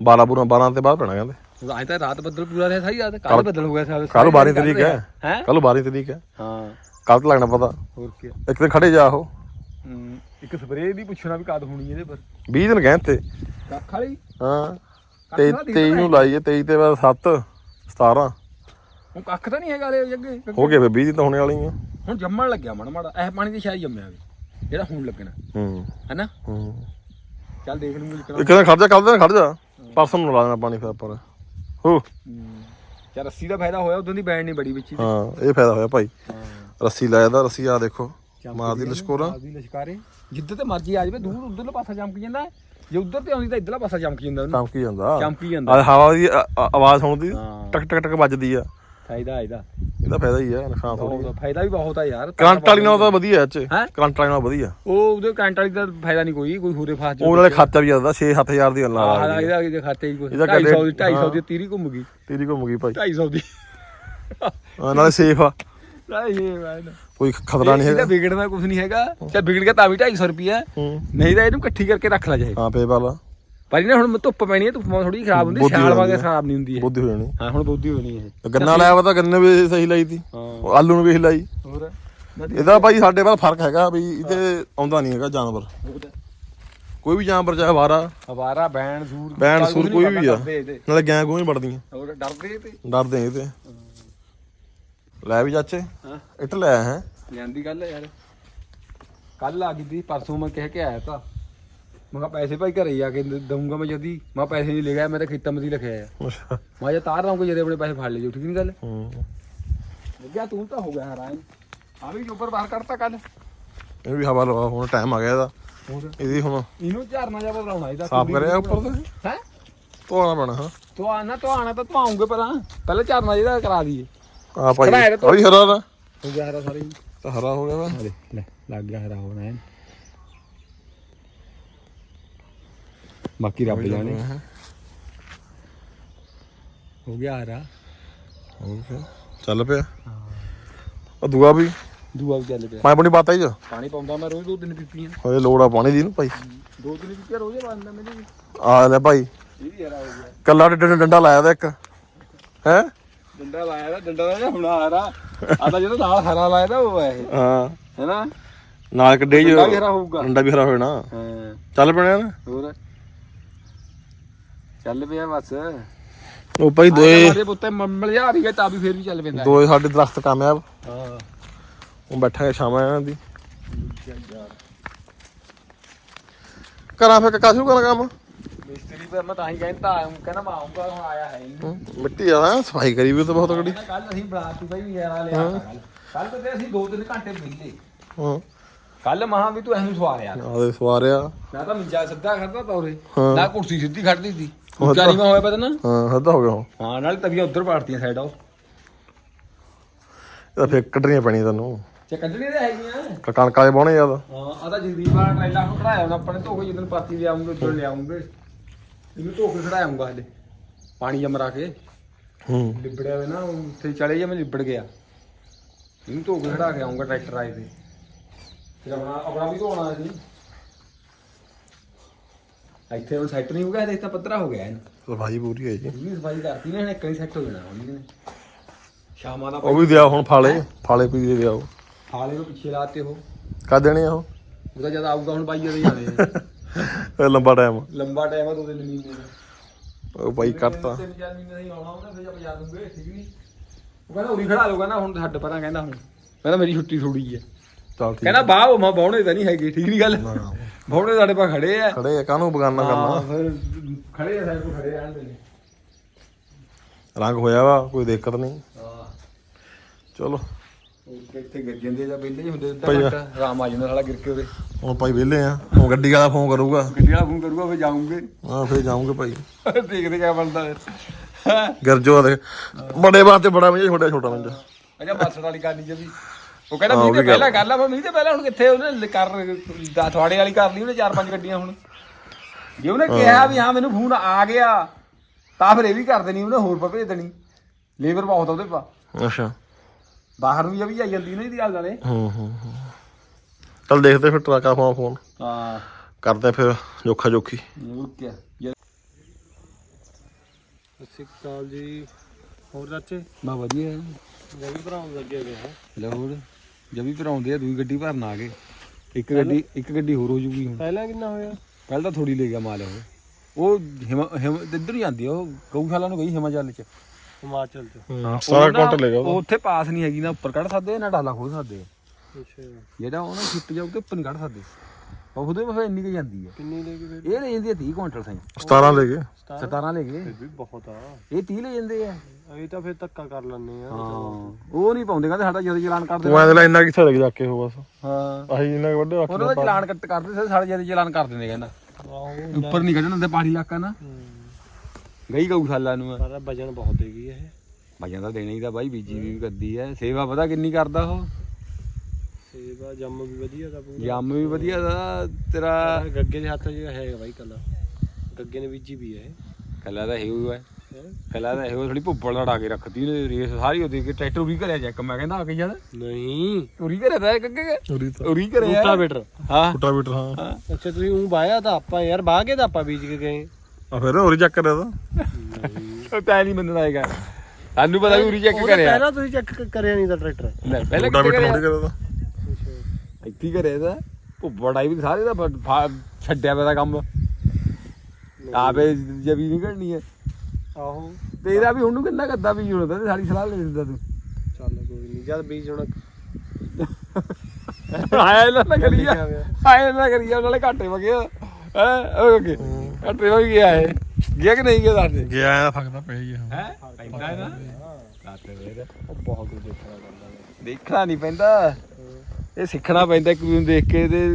12 ਪੂਰਾ 12 ਤੇ ਬਾਅਦ ਪੈਣਾ ਕਹਿੰਦੇ। ਅੱਜ ਤਾਂ ਰਾਤ ਬੱਦਲ ਪੂਰਾ ਰਿਹਾ ਸਾਰੀ ਰਾਤ ਕੱਲ ਬੱਦਲ ਹੋ ਗਿਆ ਸਾਰਾ ਕੱਲ 12 ਤਰੀਕ ਹੈ। ਹੈ? ਕੱਲ 12 ਤਰੀਕ ਹੈ। ਹਾਂ। ਕੱਲ ਤਾਂ ਲੱਗਣਾ ਪਤਾ। ਹੋਰ ਕੀ ਇੱਕ ਦਿਨ ਖੜੇ ਜਾ ਉਹ। ਹਮ, ਇੱਕ ਸਪਰੇਅ ਦੀ ਪੁੱਛਣਾ ਵੀ ਕਦ ਹੋਣੀ ਇਹਦੇ ਪਰ। 20 ਦਿਨ ਕਹਿੰਦੇ ਤੇ। ਕੱਖ ਵਾਲੀ? ਹਾਂ। ਤੇ ਵਾਲਾ ਦਿਖਦਾ 23 ਨੂੰ ਲਾਈਏ 23 ਤੇ ਬਾਅਦ 7 17 ਹੁਣ ਕੱਖ ਤਾਂ ਨਹੀਂ ਹੈਗਾ ਲੈ ਅੱਗੇ। ਹੋ ਗਏ ਫਿਰ 20 ਦਿਨ ਤਾਂ ਹੋਣੇ ਵਾਲੀ ਆ। ਹੁਣ ਜੰਮਣ ਲੱਗਿਆ ਮਾੜਾ ਮਾੜਾ। ਇਹ ਪਾਣੀ ਦੀ ਸ਼ਾਇਦ ਜੰਮਿਆ ਵੀ ਜਿਹੜਾ ਹੁਣ ਲੱਗਣਾ। ਹੂੰ। ਹੈਨਾ? ਹੂੰ। ਚੱਲ ਦੇਖ ਲਿਖਣਾ ਇੱਕ ਦਿਨ ਖੜ ਜਾ ਕੱਲ ਦਿਨ ਖੜ ਜਾ। ਪਰਸੋਂ ਨੂੰ ਲਾ ਦੇਣਾ ਪਾਣੀ ਫਿਰ ਨੇ। ਹੋ। ਚੱਲ ਰੱਸੀ ਦਾ ਫਾਇਦਾ ਹੋਇਆ ਉਦੋਂ ਦੀ ਬੈਂਡ ਨਹੀਂ ਬੜੀ ਵਿੱਚ ਹੀ। ਹਾਂ ਇਹ ਫਾਇਦਾ ਹੋਇਆ ਭਾਈ। ਹਾਂ। ਰੱਸੀ ਲਾਇਆ ਦਾ ਰੱਸੀ ਆ ਦੇਖੋ। ਮਾਰਦੀ ਲਸ਼ਕੋਰਾ? ਮਾਰਦੀ ਲਸ਼ਕਾਰੇ। ਜਿੱਦ ਤੇ ਮਰਜ਼ੀ ਆ ਜਾਵੇ ਦੂਰ ਉਧਰਲਾ ਪਾਸਾ ਚਮਕ ਜਾਂਦਾ ਜੇ ਉਧਰ ਤੇ ਆਉਂਦੀ ਤਾਂ ਇਧਰਲਾ ਪਾਸਾ ਚਮਕ ਜਾਂਦਾ ਉਹਨੂੰ। ਚਮਕੀ ਜਾਂਦਾ। ਚਮਕੀ ਜਾਂਦਾ। ਹਵਾ ਦੀ ਆ- ਆ- ਆਵਾਜ਼ ਸੁਣਦੀ ਹਾਂ। ਟਕ ਟਕ ਟਕ ਵੱਜਦੀ ਆ। ਫਾਇਦਾ ਇਹਦਾ। ਇਹਦਾ ਫਾਇਦਾ ਹੀ ਆ ਨੁਕਸਾਨ ਥੋੜੀ ਬਹੁਤ ਫਾਇਦਾ ਵੀ ਬਹੁਤ ਆ ਯਾਰ। ਕਰੰਟ ਵਾਲੀ ਨਾਲੋਂ ਤਾਂ ਵਧੀਆ ਇਹ ਚ। ਹੈਂ? ਕਰੰਟ ਵਾਲੀ ਨਾਲੋਂ ਵਧੀਆ। ਉਹ ਉਹਦੇ ਕਰੰਟ ਵਾਲੀ ਦਾ ਫਾਇਦਾ ਨਹੀਂ ਕੋਈ ਕੋਈ ਹੋਰੇ ਫਾਸ ਉਹ ਨਾਲੇ ਖਰਚਾ ਵੀ ਜ਼ਿਆਦਾ 6-7000 ਦੀ ਗੱਲਾਂ ਆਹ ਆ ਇਹਦਾ ਇਹਦੇ ਖਾਤੇ ਹੀ ਕੋਈ ਇਹਦਾ 250 ਦੀ ਕਹਿੰਦੇ- 250 ਦੀ ਤੀਰੀ ਘੁੰਮ ਗਈ। ਤੇਰੀ ਘੁੰਮ ਗਈ ਭਾਈ। 250 ਦੀ। ਨਾਲੇ ਸੇਫ ਆ। ਇਹ ਕੋਈ ਖਤਰਾ ਨਹੀਂ ਹੈਗਾ? ਵਿਗੜਨਾ ਕੁਝ ਨਹੀਂ ਹੈਗਾ। ਚੱਲ ਵਿਗੜ ਗਿਆ ਤਾਂ ਵੀ 250 ਰੁਪਿਆ ਹੂੰ। ਨਹੀਂ ਤਾਂ ਇਹਨੂੰ ਇਕੱਠੀ ਕਰਕੇ ਰੱਖ ਲੈ ਜਾਏ ਹਾਂ ਪੇ ਵਾਲਾ ਪਰ ਇਹਨੇ ਹੁਣ ਧੁੱਪ ਪੈਣੀ ਹੈ ਧੁੱਪ ਥੋੜੀ ਖਰਾਬ ਹੁੰਦੀ ਹੋ। ਵਾਂਗੇ ਖਰਾਬ ਨਹੀਂ ਹੁੰਦੀ ਇਹ। ਬੁੱਧੀ ਹੋ ਜਾਣੀ ਹਾਂ ਹੁਣ ਬੋਦੀ ਹੋਣੀ ਇਹ। ਗੰਨਾ ਲਾਇਆ ਵਾ ਤਾਂ ਗੰਨੇ ਵੀ ਸਹੀ ਲਾਈ ਹਾਂ। ਉਹ ਆਲੂ ਨੂੰ ਵੀ ਲਾਈ। ਹੋਰ? ਇਹਦਾ ਭਾਈ ਸਾਡੇ ਵੱਲ ਫ਼ਰਕ ਹੈਗਾ ਵੀ ਇਹਦੇ ਆਉਂਦਾ ਨਹੀਂ ਹੈਗਾ ਜਾਨਵਰ। ਕੋਈ ਵੀ ਜਾਨਵਰ ਚਾਹੇ ਵਾਰਾ ਹਵਾਰਾ ਬੈਣ ਸੂਰ। ਬੈਣ ਸੂਰ ਕੋਈ ਵੀ ਆ। ਨਾਲੇ ਗੈਂ ਗੂੰ ਹੀ ਵੜਦੀਆਂ। ਹੋਰ ਡਰਦੇ ਤੇ? ਡਰਦੇ ਇਹਦੇ ਲੈ ਵੀ ਚਾਚੇ। ਹਾਂ। ਇੱਟ ਲੈ ਹੈ। ਲਿਆਂਦੀ ਗੱਲ ਯਾਰ। ਕੱਲ ਆ ਗਈ ਦੀ ਪਰਸੋਂ ਮੈਂ ਕਹਿ ਕੇ ਆਇਆ ਤਾਂ। ਮੈਂ ਕਿਹਾ ਪੈਸੇ ਭਾਈ ਘਰੇ ਜਾ ਕੇ ਦਊਂਗਾ ਮੈਂ ਜਦੀ। ਮੈਂ ਪੈਸੇ ਨਹੀਂ ਲੈ ਗਿਆ ਮੈਂ ਤਾਂ ਖੇਤਾਂ ਮਤੀ ਲਿਖਿਆ ਆ। ਅੱਛਾ। ਮੈਂ ਜੇ ਤਾਰ ਰਹਾ ਜਦੇ ਆਪਣੇ ਪੈਸੇ ਫੜ ਲੈ ਜੋ ਠੀਕ ਨਹੀਂ ਗੱਲ? ਹੂੰ। ਲੱਗਿਆ ਤੂੰ ਤਾਂ ਹੋ ਗਿਆ ਹੈਰਾਨ। ਆ ਵੀ ਉੱਪਰ ਬਾਹਰ ਕੱਢਤਾ ਕੱਲ ਇਹ ਵੀ ਹਵਾ ਲਵਾ ਹੁਣ ਟਾਈਮ ਆ ਗਿਆ ਇਹਦਾ। ਹੋਰ? ਇਹਦੀ ਹੁਣ ਇਹਨੂੰ ਝਰਨਾ ਜਾ ਬਣਾਉਣਾ ਇਹਦਾ ਸਾਫ਼ ਕਰਿਆ ਉੱਪਰ ਤੇ ਹੈ? ਧੋਣਾ ਪੈਣਾ ਹਾਂ। ਤੂੰ ਆਣਾ ਤੂੰ ਆਣਾ ਤਾਂ ਤੂੰ ਆਉਂਗੇ ਪਹਿਲਾਂ ਪਹਿਲਾਂ ਝਰਨਾ ਜਿਹਦਾ ਕਰਾ ਦਈਏ। ਆ ਭਾਈ। ਤਾਂ ਆ ਵੀ ਹਰਾ ਦਾ। ਹੋ ਗਿਆ ਹਰਾ ਸਾਰੇ। ਤਾਂ ਹਰਾ ਹੋ ਗਿਆ ਵਾ। ਲੈ ਲੈ ਲੱਗ ਗਿਆ ਹਰਾ ਹੋਣਾ ਹੈ ਬਾਕੀ ਰੱਬ ਜਾਣੇ। ਹੋ। ਗਿਆ ਹਰਾ। ਹੋਰ ਫਿਰ ਚੱਲ ਪਿਆ। ਆ ਦੂਆ ਵੀ। ਦੂਆ ਵੀ ਚੱਲ ਪਿਆ। ਮੈਂ ਬਣੀ ਬਾਤ ਆਈ ਜੋ ਪਾਣੀ ਪਾਉਂਦਾ ਮੈਂ ਰੋਜ਼ ਦੋ ਤਿੰਨ ਪੀਪੀਆਂ। ਹੋਏ ਲੋੜ ਆ ਪਾਣੀ ਦੀ ਨੂੰ ਭਾਈ। ਦੋ ਤਿੰਨ ਪੀਪੀਆਂ ਰੋਜ਼ ਹੀ ਪਾਉਂਦਾ ਮੈਨੂੰ ਆ ਲੈ ਭਾਈ। ਇਹ ਵੀ ਯਾਰ ਹੋ ਗਿਆ। ਕੱਲਾ ਡੰਡਾ ਲਾਇਆ ਦਾ ਇੱਕ। ਹੈ? ਡੰਡਾ ਲਾਇਆ ਦਾ ਡੰਡਾ ਦਾ ਹੁਣ ਆ ਰਾ ਆ ਤਾਂ ਜਿਹੜਾ ਨਾਲ ਹਰਾ ਲਾਇਆ ਦਾ ਉਹ ਹੈ ਇਹ। ਹਾਂ। ਹੈਨਾ? ਨਾਲ ਕੱਢੇ ਜੋ ਡੰਡਾ ਵੀ ਹਰਾ ਹੋਊਗਾ। ਡੰਡਾ ਵੀ ਹਰਾ ਹੋਣਾ ਹਾਂ। ਚੱਲ ਪੈਣਾ ਨਾ। ਹੋਰ? ਚੱਲ ਪਿਆ ਬਸ। ਉਹ ਭਾਈ ਦੋਏ ਸਾਡੇ ਪੁੱਤੇ ਮੰਮਲ ਜਾ ਰਹੀ ਹੈ ਤਾਂ ਵੀ ਫੇਰ ਵੀ ਚੱਲ ਪੈਂਦਾ। ਦੋਏ ਸਾਡੇ ਦਰਖਤ ਕਾਮਯਾਬ ਹਾਂ। ਉਹ ਬੈਠਾਂਗੇ ਸ਼ਾਮਾਂ ਇਹਨਾਂ ਦੀ। ਕਰਾਂ ਫਿਰ ਕਾਕਾ ਸ਼ੁਰੂ ਕਰਾਂ ਕੰਮ? ਮਿਸਤਰੀ ਪਰ ਮੈਂ ਤਾਂ ਹੀ ਕਹਿੰਦਾ ਆਇਆ ਕਹਿੰਦਾ ਮੈਂ ਆਉਂਗਾ ਹੁਣ ਆਇਆ ਹੈ ਹੀ ਹੂੰ, ਮਿੱਟੀ ਆ ਨਾ ਸਫ਼ਾਈ ਕਰੀ ਵੀ ਤਾਂ ਬਹੁਤ ਤਕੜੀ। ਕੱਲ ਅਸੀਂ ਬੁਲਾਤੀ ਬਾਈ ਯਾਰਾ ਲਿਆ ਕੱਲ ਕੱਲ ਤੇ ਅਸੀਂ 2-3 ਘੰਟੇ ਮਿਲੇ ਹਾਂ। ਕੱਲ ਮਹਾ ਵੀ ਤੂੰ ਐਨੂੰ ਸਵਾਰਿਆ। ਆਦੇ ਸਵਾਰਿਆ। ਮੈਂ ਤਾਂ ਮੰਜਾ ਸਿੱਧਾ ਖੜਦਾ ਤਾ ਉਰੇ। ਹਾਂ। ਨਾ ਕੁਰਸੀ ਸਿੱਧੀ ਖੜਦੀ ਸੀ। ਉੱਚਾ ਨਹੀਂ ਮੈਂ ਹੋਇਆ ਪਤਾ ਨਾ। ਹਾਂ ਹੱਦਾ ਹੋ ਗਿਆ ਹਾਂ ਨਾਲ ਤਵੀਆਂ ਉੱਧਰ ਪਾੜਤੀਆਂ ਸਾਈਡ ਉਹ ਇਹਦਾ ਫਿਰ ਕੱਢਣੀਆਂ ਪੈਣੀਆਂ ਤੈਨੂੰ। ਚੇ ਕੱਢਣੀ ਤੇ ਹੈਗੀਆਂ। ਕਣਕ ਵਾਲੇ ਬਾਉਣੇ ਜ਼ਿਆਦਾ। ਹਾਂ ਆ ਤਾਂ ਜਗਦੀਪ ਵਾਲਾ ਟ੍ਰੇਲਾ ਹੁਣ ਖੜਾਇਆ ਹੁਣ ਆਪਣੇ ਧੋ ਕੇ ਜਦੋਂ ਪਾਤੀ ਲਿਆਉਂਗੇ ਉਧਰ ਲਿਆਉਂਗੇ। ਇਹਨੂੰ ਧੋ ਕੇ ਖੜਾਉਂਗਾ ਹਲੇ। ਪਾਣੀ ਜਮਰਾ ਕੇ। ਹੂੰ। ਲਿਬੜਿਆ ਵੇ ਨਾ ਉੱਥੇ ਚਲੇ ਜਾ ਮੈਂ ਲਿਬੜ ਗਿਆ। ਇਹਨੂੰ ਧੋ ਕੇ ਖੜਾ ਕੇ ਆਉਂਗਾ ਟਰੈਕਟਰ ਆਏ ਤੇ। ਫਿਰ ਆਪਣਾ ਆਪਣਾ ਵੀ ਧੋਣਾ ਸੀ ਇੱਥੇ ਹੁਣ ਸੈੱਟ ਨਹੀਂ ਹੋ ਗਿਆ ਦੇਖ ਤਾਂ ਪੱਧਰਾ ਹੋ ਗਿਆ ਇਹਨੂੰ। ਸਫ਼ਾਈ ਪੂਰੀ ਹੈ ਜੀ। ਪੂਰੀ ਸਫ਼ਾਈ ਕਰਤੀ ਨੇ ਇੱਕ ਨਹੀਂ ਸੈੱਟ ਹੋ ਜਾਣਾ ਹੁਣ ਇਹਨੇ ਸ਼ਾਮਾਂ ਦਾ ਉਹ ਵੀ ਦਿਆ ਹੁਣ ਫਾਲੇ। ਫਾਲੇ ਪੀ ਦੇ ਦਿਆ ਉਹ। ਹਾਲੇ ਨੂੰ ਪਿੱਛੇ ਲਾਤੇ ਉਹ। ਕਾ ਦੇਣੇ ਆ ਉਹ? ਉਹਦਾ ਜਦ ਆਊਗਾ ਹੁਣ ਬਾਈ ਜਦੇ ਜਾਣੇ ਆ। *laughs* ਲੰਬਾ ਟਾਈਮ ਲੰਬਾ ਟਾਈਮ ਆ ਦੋ ਤਿੰਨ ਮਹੀਨੇ ਦਾ। ਉਹ ਭਾਈ ਕੱਟਤਾ ਤਿੰਨ ਚਾਰ ਮਹੀਨੇ ਦਾ ਹੀ ਆਉਣਾ ਉਹਨੇ ਫਿਰ ਆਪਾਂ ਜਾ ਦੂੰਗੇ ਠੀਕ ਨਹੀਂ ਉਹ ਕਹਿੰਦਾ ਉਰੀ ਖੜਾ ਲਊਗਾ ਨਾ ਹੁਣ ਛੱਡ ਪਰਾਂ ਕਹਿੰਦਾ ਹੁਣ। ਕਹਿੰਦਾ ਮੇਰੀ ਛੁੱਟੀ ਥੋੜੀ ਹੈ ਚੱਲ ਠੀਕ ਕਹਿੰਦਾ ਬਾਹ ਮੈਂ ਬਾਉਣੇ ਤਾਂ ਨਹੀਂ ਹੈਗੇ ਠੀਕ ਨਹੀਂ ਗੱਲ। ਬਾਉਣੇ ਸਾਡੇ ਪਾ ਖੜੇ ਆ। ਖੜੇ ਆ ਕਾਹਨੂੰ ਬਗਾਨਾ ਕਰਨਾ? ਫਿਰ ਖੜੇ ਆ ਸਾਡੇ ਕੋਲ ਖੜੇ ਰਹਿਣ ਦੇ ਨੇ। ਰੰਗ ਹੋਇਆ ਵਾ ਕੋਈ ਦਿੱਕਤ ਨਹੀਂ। ਹਾਂ। ਚਲੋ। ਇੱਥੇ ਗਿਰ ਜਾਂਦੇ ਜਾਂ ਬੈਲੇ ਹੁੰਦੇ ਭਾਈ ਤਾਂ ਘੱਟ ਆਰਾਮ ਆ ਜਾਂਦਾ ਸਾਲਾ ਗਿਰ ਕੇ ਉਹਦੇ। ਹੁਣ ਭਾਈ ਵਿਹਲੇ ਆ ਹੁਣ ਗੱਡੀ ਵਾਲਾ ਫੋਨ ਕਰੂਗਾ। ਗੱਡੀ ਵਾਲਾ ਫੋਨ ਕਰੂਗਾ ਫਿਰ ਜਾਉਂਗੇ ਹਾਂ ਫੇਰ ਜਾਉਂਗੇ ਭਾਈ। ਦੇਖਦੇ ਕਿਆ ਬਣਦਾ ਫਿਰ। ਗਰਜੋ ਆ ਦੇਖ। ਬੜੇ ਬਾਤ ਤੇ ਬੜਾ ਮੰਜਾ ਛੋਟਾ ਛੋਟਾ ਮੰਜਾ। ਅਜਾ ਮਾਸੜ ਵਾਲੀ ਕਰਨੀ ਜਦੀ ਉਹ ਕਹਿੰਦਾ ਹਾਂ, ਮੀਂਹ ਉਹ ਤੇ ਵੀ ਗੱਲ। ਪਹਿਲਾਂ ਕਰ ਲਾ ਮੈਂ ਮੀਂਹ ਤੇ ਪਹਿਲਾਂ ਹੁਣ ਕਿੱਥੇ ਉਹਨੇ ਕਰ ਦਾ ਥਵਾੜੇ ਵਾਲੀ ਕਰ ਲਈ ਉਹਨੇ ਚਾਰ ਪੰਜ ਗੱਡੀਆਂ ਹੁਣ। ਜੇ ਉਹਨੇ ਕਿਹਾ ਵੀ ਹਾਂ ਮੈਨੂੰ ਫੋਨ ਆ ਗਿਆ ਤਾਂ ਫਿਰ ਇਹ ਵੀ ਕਰ ਦੇਣੀ ਉਹਨੇ ਹੋਰ ਪਾ ਭੇਜ ਦੇਣੀ। ਲੇਬਰ ਬਹੁਤ ਆ ਉਹਦੇ ਪਾ। ਅੱਛਾ। ਬਾਹਰ ਨੂੰ ਵੀ ਆਈ ਜਾਂਦੀ ਨਾ ਇਹਦੀ ਗੱਲ ਨਾਲੇ ਹੂੰ ਹੂੰ ਹੂੰ। ਚੱਲ ਦੇਖਦੇ ਫਿਰ ਟਰੱਕਾ ਫੋਨ ਫੋਨ। ਹਾਂ। ਕਰਦੇ ਫਿਰ ਜੋਖਾ ਜੋਖੀ। ਉਹ ਕਿਆ ਸਤਿ ਸ਼੍ਰੀ ਅਕਾਲ ਜੀ। ਹੋਰ ਚਾਚੇ? ਬਾ ਵਧੀਆ। ਜਮੀ ਭਰਾਉਣ ਲੱਗੇ ਹੋਏ ਹੈ ਲਾਹੌਰ ਜਵੀ ਭਰਾਉਂਦੇ ਆ ਦੂਈ ਗੱਡੀ ਭਰਨ ਆ ਗਏ। ਇੱਕ ਗੱਡੀ ਇੱਕ ਗੱਡੀ ਹੋਰ ਹੋ ਜੂਗੀ ਹੁਣ। ਪਹਿਲਾਂ ਕਿੰਨਾ ਹੋਇਆ? ਪਹਿਲਾਂ ਤਾਂ ਥੋੜੀ ਲੈ ਗਿਆ ਮਾਲ ਉਹ। ਉਹ ਹਿਮ ਹਿਮ ਇੱਧਰ ਹੀ ਜਾਂਦੀ ਆ ਉਹ ਗਊਸ਼ਾਲਾ ਨੂੰ ਗਈ ਹਿਮਾਚਲ ਚ। ਹਿਮਾਚਲ ਚ। ਸਾਰਾ ਉਹ ਨਾ- ਕੁਆਂਟਲ ਲੈਗਾ ਉਹ ਉੱਥੇ ਪਾਸ ਨਹੀਂ ਹੈਗੀ ਨਾ ਉੱਪਰ ਕੱਢ ਸਕਦੇ ਨਾ ਡਾਲਾ ਖੋਲ ਸਕਦੇ ਅੱਛਾ। ਜਿਹੜਾ ਉਹ ਨਾ ਛਿੱਟ ਜਾਊ ਤੇ ਉੱਪਰ ਨਹੀਂ ਕੱਢ ਸਕਦੇ। ਉਹ ਉਹਦੇ ਵਿੱਚ ਇੰਨੀ ਕੁ ਜਾਂਦੀ ਹੈ ਕਿੰਨੀ ਲੈ ਕੇ ਫਿਰ? ਇਹ ਲੈ ਜਾਂਦੀ ਆ 30 ਕੁਇੰਟਲ ਸਾਈ। 17 ਲੈ ਗਏ 17 ਲੈ ਗਏ ਇਹ ਵੀ ਬਹੁਤ ਆ। ਇਹ 30 ਲੈ ਜਾਂਦੇ ਆ। ਅਸੀਂ ਤਾਂ ਫਿਰ ਧੱਕਾ ਕਰ ਲੈਂਦੇ ਆ। ਹਾਂ। ਉਹ ਨਹੀਂ ਪਾਉਂਦੇ ਕਹਿੰਦੇ ਸਾਡਾ ਜਦ ਚਲਾਨ ਕਰਦੇ ਤੂੰ ਐਂ ਲੈ ਇੰਨਾ ਕਿੱਥੇ ਲੱਗ ਜਾ ਕੇ ਹੋ ਬਸ। ਹਾਂ। ਆਹੀ ਇੰਨਾ ਕੁ ਵੱਡੇ ਰੱਖ ਉਹਨਾਂ ਦਾ ਚਲਾਨ ਕੱਟ ਕਰਦੇ ਸੀ ਸਾਡੇ ਜਦ ਚਲਾਨ ਕਰ ਦਿੰਦੇ ਕਹਿੰਦਾ। ਆਹੋ। ਉੱਪਰ ਨਹੀਂ ਕੱਢਣ ਦਿੰਦੇ ਪਹਾੜੀ ਇਲਾਕਾ ਨਾ। ਗਈ ਗਊਸ਼ਾਲਾ ਨੂੰ। ਆ ਪਰ ਵਜਨ ਬਹੁਤ ਹੈਗੀ ਇਹ। ਭਾਈਆਂ ਤਾਂ ਦੇਣਾ ਹੀ ਤਾਂ ਬਾਈ ਬੀਜੀ ਵੀ ਕਰਦੀ ਐ ਸੇਵਾ ਪਤਾ ਕਿੰਨੀ ਕਰਦਾ ਉਹ? ਸੇਵਾ ਜੰਮ ਵੀ ਵਧੀਆ ਦਾ ਪੂਰਾ। ਜੰਮ ਵੀ ਵਧੀਆ ਦਾ ਤੇਰਾ ਆਹ ਗੱਗੇ ਦੇ ਹੱਥ 'ਚ ਹੈਗਾ ਬਾਈ ਕੱਲਾ। ਗੱਗੇ ਨੇ ਬੀਜੀ ਵੀ ਹੈ ਕੱਲਾ ਤਾਂ ਇਹੋ ਹੈ ਹੈਂ? ਕੱਲਾ ਤਾਂ ਇਹੋ ਥੋੜੀ ਭੁੱਪੜ ਲੜਾ ਕੇ ਰੱਖਤੀ ਨੇ ਰੇਸ ਸਾਰੀ ਉਹਦੀ ਕਿ ਟਰੈਕਟਰ ਵੀ ਕਰਿਆ ਚੈੱਕ ਮੈਂ ਕਹਿੰਦਾ ਆ ਕੇ ਜਦ ਨਹੀਂ। ਉਰੀ ਕਰਿਆ ਤਾਂ ਕੱਗੇ ਉਰੀ ਤਾਂ। ਉਰੀ ਕਰਿਆ। ਰੂਟਾਵੇਟਰ। ਹਾਂ। ਛੋਟਾ ਮੀਟਰ ਹਾਂ। ਅੱਛਾ ਤੁਸੀਂ ਉਹ ਬਾਇਆ ਤਾਂ ਆਪਾਂ ਯਾਰ ਬਾਹ ਕੇ ਤਾਂ ਆਪਾਂ ਬੀਜ ਕੇ ਗਏ। ਆ ਫਿਰ ਉਰੀ ਚੱਕ ਕਰਿਆ ਤਾਂ। ਉਹ ਤਾਂ ਨਹੀਂ ਮੰਨਣਾ ਹੈਗਾ। ਸਾਨੂੰ ਪਤਾ ਵੀ ਉਰੀ ਚੈੱਕ ਉਹਨੇ ਕਰਿਆ। ਪਹਿਲਾਂ ਤੁਸੀਂ ਚੈੱਕ ਕਰਿਆ ਨਹੀਂ ਤਾਂ ਟਰੈਕਟਰ। ਲੈ ਪਹਿਲਾਂ ਛੋਟਾ ਕਿੱਥੇ ਕਰਿਆ? ਥੋੜੀ ਕਰਿਆ ਤਾਂ ਇੱਥੇ ਹੀ ਕਰਿਆ ਤਾਂ। ਭੁੱਪੜ ਆਈ ਵੀ ਸਾਰੇ ਦਾ ਫਾ- ਛੱਡਿਆ ਪਿਆ ਦਾ ਕੰਮ। ਆਪੇ ਜਬੀ ਨਹੀਂ ਕਰਨੀ ਹੈ। ਆਹੋ। ਤੇਰਾ ਵੀ ਉਹਨੂੰ ਕਿੰਨਾ ਕੱਦਾ ਵੀ ਹੁੰਦਾ ਤੇ ਸਾਰੀ ਸਲਾਹ ਲੈ ਦਿੰਦਾ ਤੂੰ। ਚੱਲ ਕੋਈ ਨਹੀਂ ਜਦ ਬੀਜ ਹੁਣ ਆਇਆ ਇਹਨਾਂ ਨਾ ਕਰੀਆ। ਆਇਆ ਇਹਨਾਂ ਨਾ ਕਰੀਆ ਨਾਲੇ ਘਾਟੇ ਵਗਿਆ ਹੈ ਓਕੇ। ਘਾਟੇ ਵਗ ਗਿਆ ਹੈ ਗਿਆ ਕਿ ਨਹੀਂ ਗਿਆ ਦੱਸ ਗਿਆ ਫੱਕਦਾ ਪਿਆ ਹੀ ਹੈ? ਪੈਂਦਾ ਨਾ। ਘਾਟੇ ਵੇਰ ਉਹ ਬਹੁਤ ਕੁਝ ਦੇਖਣਾ ਪੈਂਦਾ। ਵਾ। ਦੇਖਣਾ ਨਹੀਂ ਪੈਂਦਾ। ਇਹ ਸਿੱਖਣਾ ਪੈਂਦਾ ਇੱਕ ਨੂੰ ਦੇਖ ਕੇ ਤੇ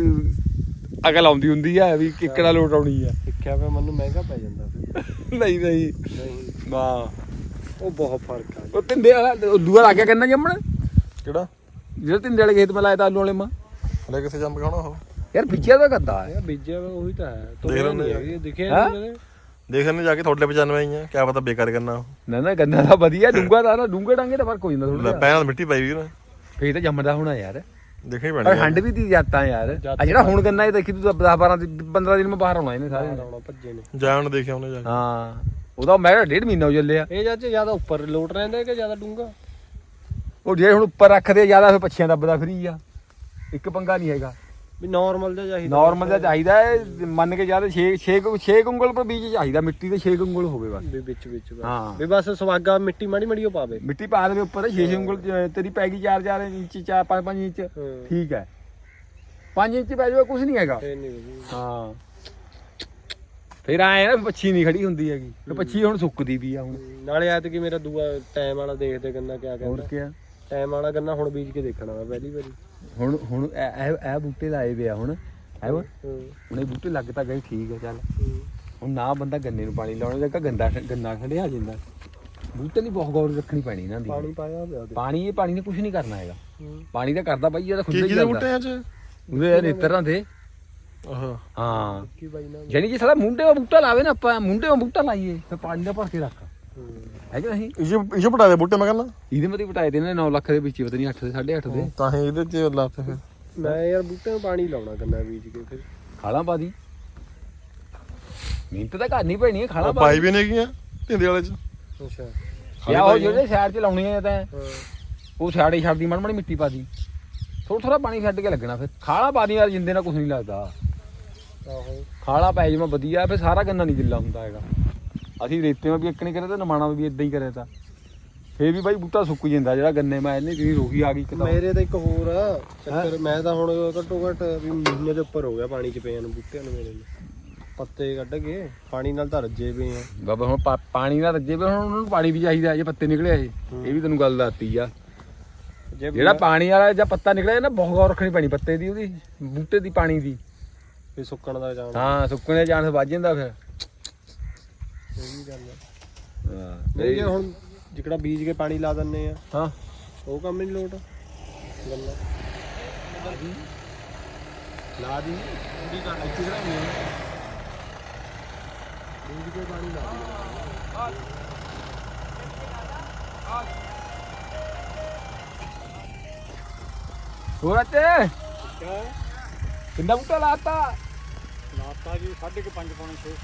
ਅਕਲ ਆਉਂਦੀ ਹੁੰਦੀ ਆ ਵੀ ਕਿੱਕੜਾ ਲੋਟ ਆਉਣੀ ਆ। ਸਿੱਖਿਆ ਪਿਆ ਮੈਨੂੰ ਮਹਿੰਗਾ ਪੈ ਜਾਂਦਾ ਫਿਰ ਨਹੀਂ ਨਹੀਂ। ਨਹੀਂ। ਨਾ। ਉਹ ਬਹੁਤ ਫ਼ਰਕ ਆ ਉਹ ਤਿੰਦੇ ਵਾਲਾ ਉਹ ਦੂਆ ਲੱਗ ਗਿਆ ਕਿੰਨਾ ਜੰਮਣ। ਕਿਹੜਾ? ਜਿਹੜਾ ਤਿੰਦੇ ਵਾਲੇ ਖੇਤ ਮੈਂ ਲਾਇਆ ਤਾਂ ਆਲੂ ਵਾਲੇ ਮਾਂ। ਹਲੇ ਕਿੱਥੇ ਜੰਮ ਖਾਣਾ ਉਹ? ਯਾਰ ਪਿੱਛੇ ਦਾ ਕੱਦਾ ਹੈ। ਇਹ ਬੀਜਿਆ ਵਾ ਉਹੀ ਤਾਂ ਹੈ। ਦੇਖ ਤੋੜਿਆ ਲੈਂਦੇ ਨਹੀਂ ਆ। ਹੈਗੀ, ਦਿਖਿਆ ਹੈਂ? ਨਹੀਂ ਕਦੇ? ਦੇਖਣ ਜਾ ਕੇ ਤੁਹਾਡੇ 95 ਆਈਆਂ। ਕਿਆ ਪਤਾ ਬੇਕਾਰ ਕਰਨਾ ਨਾ ਨਾ ਗੰਨਾ ਤਾਂ ਵਧੀਆ ਡੂੰਗਾ ਦਾ ਨਾ ਡੂੰਗੇ ਡਾਂਗੇ ਤਾਂ ਫ਼ਰਕ ਹੋ ਜਾਂਦਾ ਥੋੜਾ ਪੈਰਾਂ ਨਾਲ ਮਿੱਟੀ ਪਾਈ ਵੀ ਨਾ। ਫੇਰ ਤਾਂ ਜੰਮਦਾ ਹੋਣਾ ਯਾਰ। ਦੇਖਣੀ ਪਰ ਪੈਣੀ ਠੰਡ ਵੀ ਦੀ ਜਾਤਾਂ ਯਾਰ। ਆ ਜਿਹੜਾ ਹੁਣ ਗੰਨਾ ਇਹ ਦੇਖੀ ਤੂੰ 10 12 15 ਦਿਨ ਮੈਂ ਬਾਹਰ ਆਉਣਾ ਇਹਨੇ ਸਾਰੇ। ਨੇ। ਆਉਣਾ ਭੱਜੇ ਨੇ। ਜਾਣ ਦੇਖਿਆ ਉਹਨੇ ਜਾ ਕੇ। ਹਾਂ ਉਹਦਾ ਮੈਂ ਕਿਹਾ ਡੇਢ ਮਹੀਨਾ ਹੋ ਚੱਲਿਆ। ਇਹ ਚਾਚੇ ਜ਼ਿਆਦਾ ਉੱਪਰ ਲੋਟ ਰਹਿੰਦੇ ਕਿ ਜ਼ਿਆਦਾ ਡੂੰਗਾ ਉਹ ਜੇ ਹੁਣ ਉੱਪਰ ਰੱਖਦੇ ਜ਼ਿਆਦਾ ਫਿਰ ਪੱਛੀਆਂ ਦੱਬਦਾ ਫਰੀ ਆ। ਇੱਕ ਪੰਗਾ ਨਹੀਂ ਹੈਗਾ। ਵੀ ਨਾਰਮਲ ਜਿਹਾ ਚਾਹੀਦਾ। ਨਾਰਮਲ ਜਿਹਾ ਚਾਹੀਦਾ ਹੈ ਮੰਨ ਕੇ ਜ਼ਿਆਦਾ 6 6 6 ਉਂਗਲ ਪਰ ਬੀਜ ਚਾਹੀਦਾ ਮਿੱਟੀ ਦੇ 6 ਉਂਗਲ ਹੋਵੇ ਬਸ। ਵੀ ਵਿੱਚ ਵਿੱਚ ਬਸ। ਹਾਂ। ਵੀ ਬਸ ਸਵਾਗਾ ਮਿੱਟੀ ਮਾੜੀ ਮਾੜੀ ਉਹ ਪਾਵੇ। ਮਿੱਟੀ ਪਾ ਦੇਵੇ ਉੱਪਰ 6 ਉਂਗਲ ਤੇਰੀ ਪੈ ਗਈ 4 4 ਇੰਚ 4 5 5 ਇੰਚ। ਹਾਂ। ਠੀਕ ਹੈ। 5 ਇੰਚ ਪੈ ਜਾਵੇ ਕੁਝ ਨਹੀਂ ਹੈਗਾ। ਫੇਰ ਨਹੀਂ ਵਧੀਆ। ਹਾਂ। ਫਿਰ ਆਏ ਨਾ ਪੱਛੀ ਨਹੀਂ ਖੜੀ ਹੁੰਦੀ ਹੈਗੀ। ਤੇ ਪੱਛੀ ਹੁਣ ਸੁੱਕਦੀ ਵੀ ਆ ਹੁਣ। ਨਾਲੇ ਐਤ ਕਿ ਮੇਰਾ ਦੂਆ ਟਾਈਮ ਵਾਲਾ ਦੇਖਦੇ ਗੰਨਾ ਕਿਆ ਹੋਰ ਕਹਿੰਦਾ। ਕੀ ਆ ਟਾਈਮ ਵਾਲਾ ਗੰਨਾ ਹੁਣ ਬੀਜ ਕੇ ਦੇਖਣਾ ਪਹਿਲੀ ਵਾਰੀ। ਹੁਣ ਹੁਣ ਇਹ ਇਹ- ਇਹ ਬੂਟੇ ਲਾਏ ਵੇ ਆ ਹੁਣ। ਹੈ ਵਾ। ਹੁਣ ਇਹ ਬੂਟੇ ਲੱਗ ਤਾਂ ਗਏ ਠੀਕ ਹੈ ਚੱਲ। ਹੁਣ ਨਾ ਬੰਦਾ ਗੰਨੇ ਨੂੰ ਪਾਣੀ ਲਾਉਣਾ ਜਗਾ ਗੰਦਾ ਗੰਨਾ ਖੜਿਆ ਜਾਂਦਾ। ਬੂਟੇ ਦੀ ਬਹੁਤ ਗੌਰ ਰੱਖਣੀ ਪੈਣੀ ਇਹਨਾਂ ਦੀ। ਪਾਣੀ ਪਾਇਆ ਹੋਇਆ ਉਹਦੇ ਪਾਣੀ ਇਹ ਪਾਣੀ ਨੇ ਕੁਝ ਨਹੀਂ ਕਰਨਾ ਹੈਗਾ। ਹੂੰ। ਪਾਣੀ ਤਾਂ ਕਰਦਾ ਬਾਈ ਇਹਦਾ ਖੁਦ ਕੀ ਹੀ ਕੀ ਦੇ ਕਰਦਾ। ਬੂਟਿਆਂ 'ਚ? ਉਹਦੇ ਨੇਤਰਾਂ ਦੇ। ਆਹ। ਹਾਂ। ਕੀ ਬਾਈ ਨਾ। ਜਾਨੀ ਜੇ ਸਾਲਾ ਮੁੰਡੇ ਦਾ ਬੂਟਾ ਲਾਵੇ ਨਾ ਆਪਾਂ ਮੁੰਡੇ ਦਾ ਬੂਟਾ ਲਾਈਏ ਤੇ ਪਾਣੀ ਦਾ ਭਰ ਕੇ ਰੱਖ। ਹੂੰ। ਕਿ ਨਹੀਂ ਇਸੇ ਇਸੇ ਪਟਾ ਦੇ ਬੂਟੇ ਮੈਂ ਕਹਿੰਦਾ। ਇਹਦੇ ਮਤੇ ਪਟਾਏ ਦੇ ਨੇ 9 ਲੱਖ ਦੇ ਵਿੱਚ ਹੀ ਪਤਾ ਨਹੀਂ 8 ਦੇ 8.5 ਦੇ। ਤਾਂ ਹੀ ਇਹਦੇ 'ਚ ਲਾਤੇ ਫਿਰ। ਮੈਂ ਯਾਰ ਬੂਟੇ ਨੂੰ ਪਾਣੀ ਲਾਉਣਾ ਗੰਨਾ ਬੀਜ ਕੇ ਫਿਰ। ਖਾਲਾਂ ਪਾ ਦੀ। ਮਿਹਨਤ ਤਾਂ ਕਰਨੀ ਪੈਣੀ ਹੈ ਖਾਲਾਂ ਉਹ ਪਾ ਪਾਈ ਵੀ ਨਹੀਂ ਗਈਆਂ ਢਿੰਦੇ ਵਾਲੇ 'ਚ। ਅੱਛਾ। ਯਾ ਉਹ ਜਿਹੜੇ ਸਾਈਡ 'ਚ ਲਾਉਣੀਆਂ ਤਾਂ ਹਾਂ। ਉਹ ਸਾਈਡੇ ਛੱਡਦੀ ਮੜ ਮੜੀ ਮਿੱਟੀ ਪਾ ਦੀ। ਥੋੜਾ ਥੋੜਾ ਪਾਣੀ ਛੱਡ ਕੇ ਲੱਗਣਾ ਫਿਰ। ਖਾਲਾ ਪਾ ਦੀ ਯਾਰ ਜਿੰਦੇ ਨਾਲ ਕੁਝ ਨਹੀਂ ਲੱਗਦਾ। ਆਹੋ। ਖਾਲਾ ਪੈ ਜਾਵਾਂ ਵਧੀਆ ਫਿਰ ਸਾਰਾ ਗੰਨਾ ਨਹੀਂ ਗਿੱਲਾ ਹੁੰਦਾ ਹੈਗਾ। ਅਸੀਂ ਰੇਤੇ ਮੈਂ ਵੀ ਇੱਕ ਨਹੀਂ ਕਰੇ ਤਾਂ ਨਮਾਣਾ ਵੀ ਇਦਾਂ ਹੀ ਕਰਿਆ ਤਾਂ। ਫੇਰ ਵੀ ਬਾਈ ਬੂਟਾ ਸੁੱਕ ਜਾਂਦਾ ਜਿਹੜਾ ਗੰਨੇ ਮੈਂ ਇਹਨੇ ਜਿਹੜੀ ਰੋਹੀ ਆ ਗਈ ਇੱਕ ਤਾਂ। ਮੇਰੇ ਤਾਂ ਇੱਕ ਹੋਰ ਆ ਚੱਕਰ ਮੈਂ ਤਾਂ ਹੁਣ ਘੱਟੋ ਘੱਟ ਵੀ ਮਹੀਨੇ ਦੇ ਉੱਪਰ ਹੋ ਗਿਆ ਪਾਣੀ ਚ ਪਿਆ ਨੂੰ ਬੂਟਿਆਂ ਨੂੰ ਮੇਰੇ ਨੂੰ। ਪੱਤੇ ਕੱਢ ਕੇ ਪਾਣੀ ਨਾਲ ਤਾਂ ਰੱਜੇ ਪਏ ਆ। ਬਾਬਾ ਹੁਣ ਪਾ- ਪਾਣੀ ਨਾਲ ਰੱਜੇ ਵੇ ਹੁਣ ਉਹਨਾਂ ਨੂੰ ਪਾਣੀ ਵੀ ਚਾਹੀਦਾ ਜੇ ਪੱਤੇ ਨਿਕਲੇ ਇਹ ਇਹ ਵੀ ਤੈਨੂੰ ਗੱਲ ਦੱਸਤੀ ਆ। ਜੇ ਜਿਹੜਾ ਪਾਣੀ ਵਾਲਾ ਜਾਂ ਪੱਤਾ ਨਿਕਲਿਆ ਨਾ ਬਹੁਤ ਗੌਰ ਰੱਖਣੀ ਪੈਣੀ ਪੱਤੇ ਦੀ ਉਹਦੀ ਬੂਟੇ ਦੀ ਪਾਣੀ ਦੀ। ਵੀ ਸੁੱਕਣ ਦਾ ਜਾਣ ਹਾਂ ਸੁੱਕਣੇ ਦਾ ਚਾਂਸ ਵੱਜ ਜਾਂਦਾ ਫਿਰ। ਇਹ ਵੀ ਗੱਲ ਆ। ਹਾਂ ਨਹੀਂ ਜੇ ਹੁਣ ਜਿਹੜਾ ਬੀਜ ਕੇ ਪਾਣੀ ਲਾ ਦਿੰਨੇ ਆ ਹਾਂ। ਉਹ ਕੰਮ ਨਹੀਂ ਲੋਟ। ਗੱਲਾਂ। ਲਾ ਦੀ। ਥੋੜੀ ਘੱਟ ਇੱਥੇ ਜਿਹੜਾ ਬੀਜ ਕੇ ਪਾਣੀ ਲਾ ਦਿੰਦੇ ਹੋਰ ਕਿਆ? ਕਿੰਨਾ ਬੂਟਾ ਲਾਤਾ? ਲਾਤਾ ਜੀ 5.5 ਪੌਣੇ 6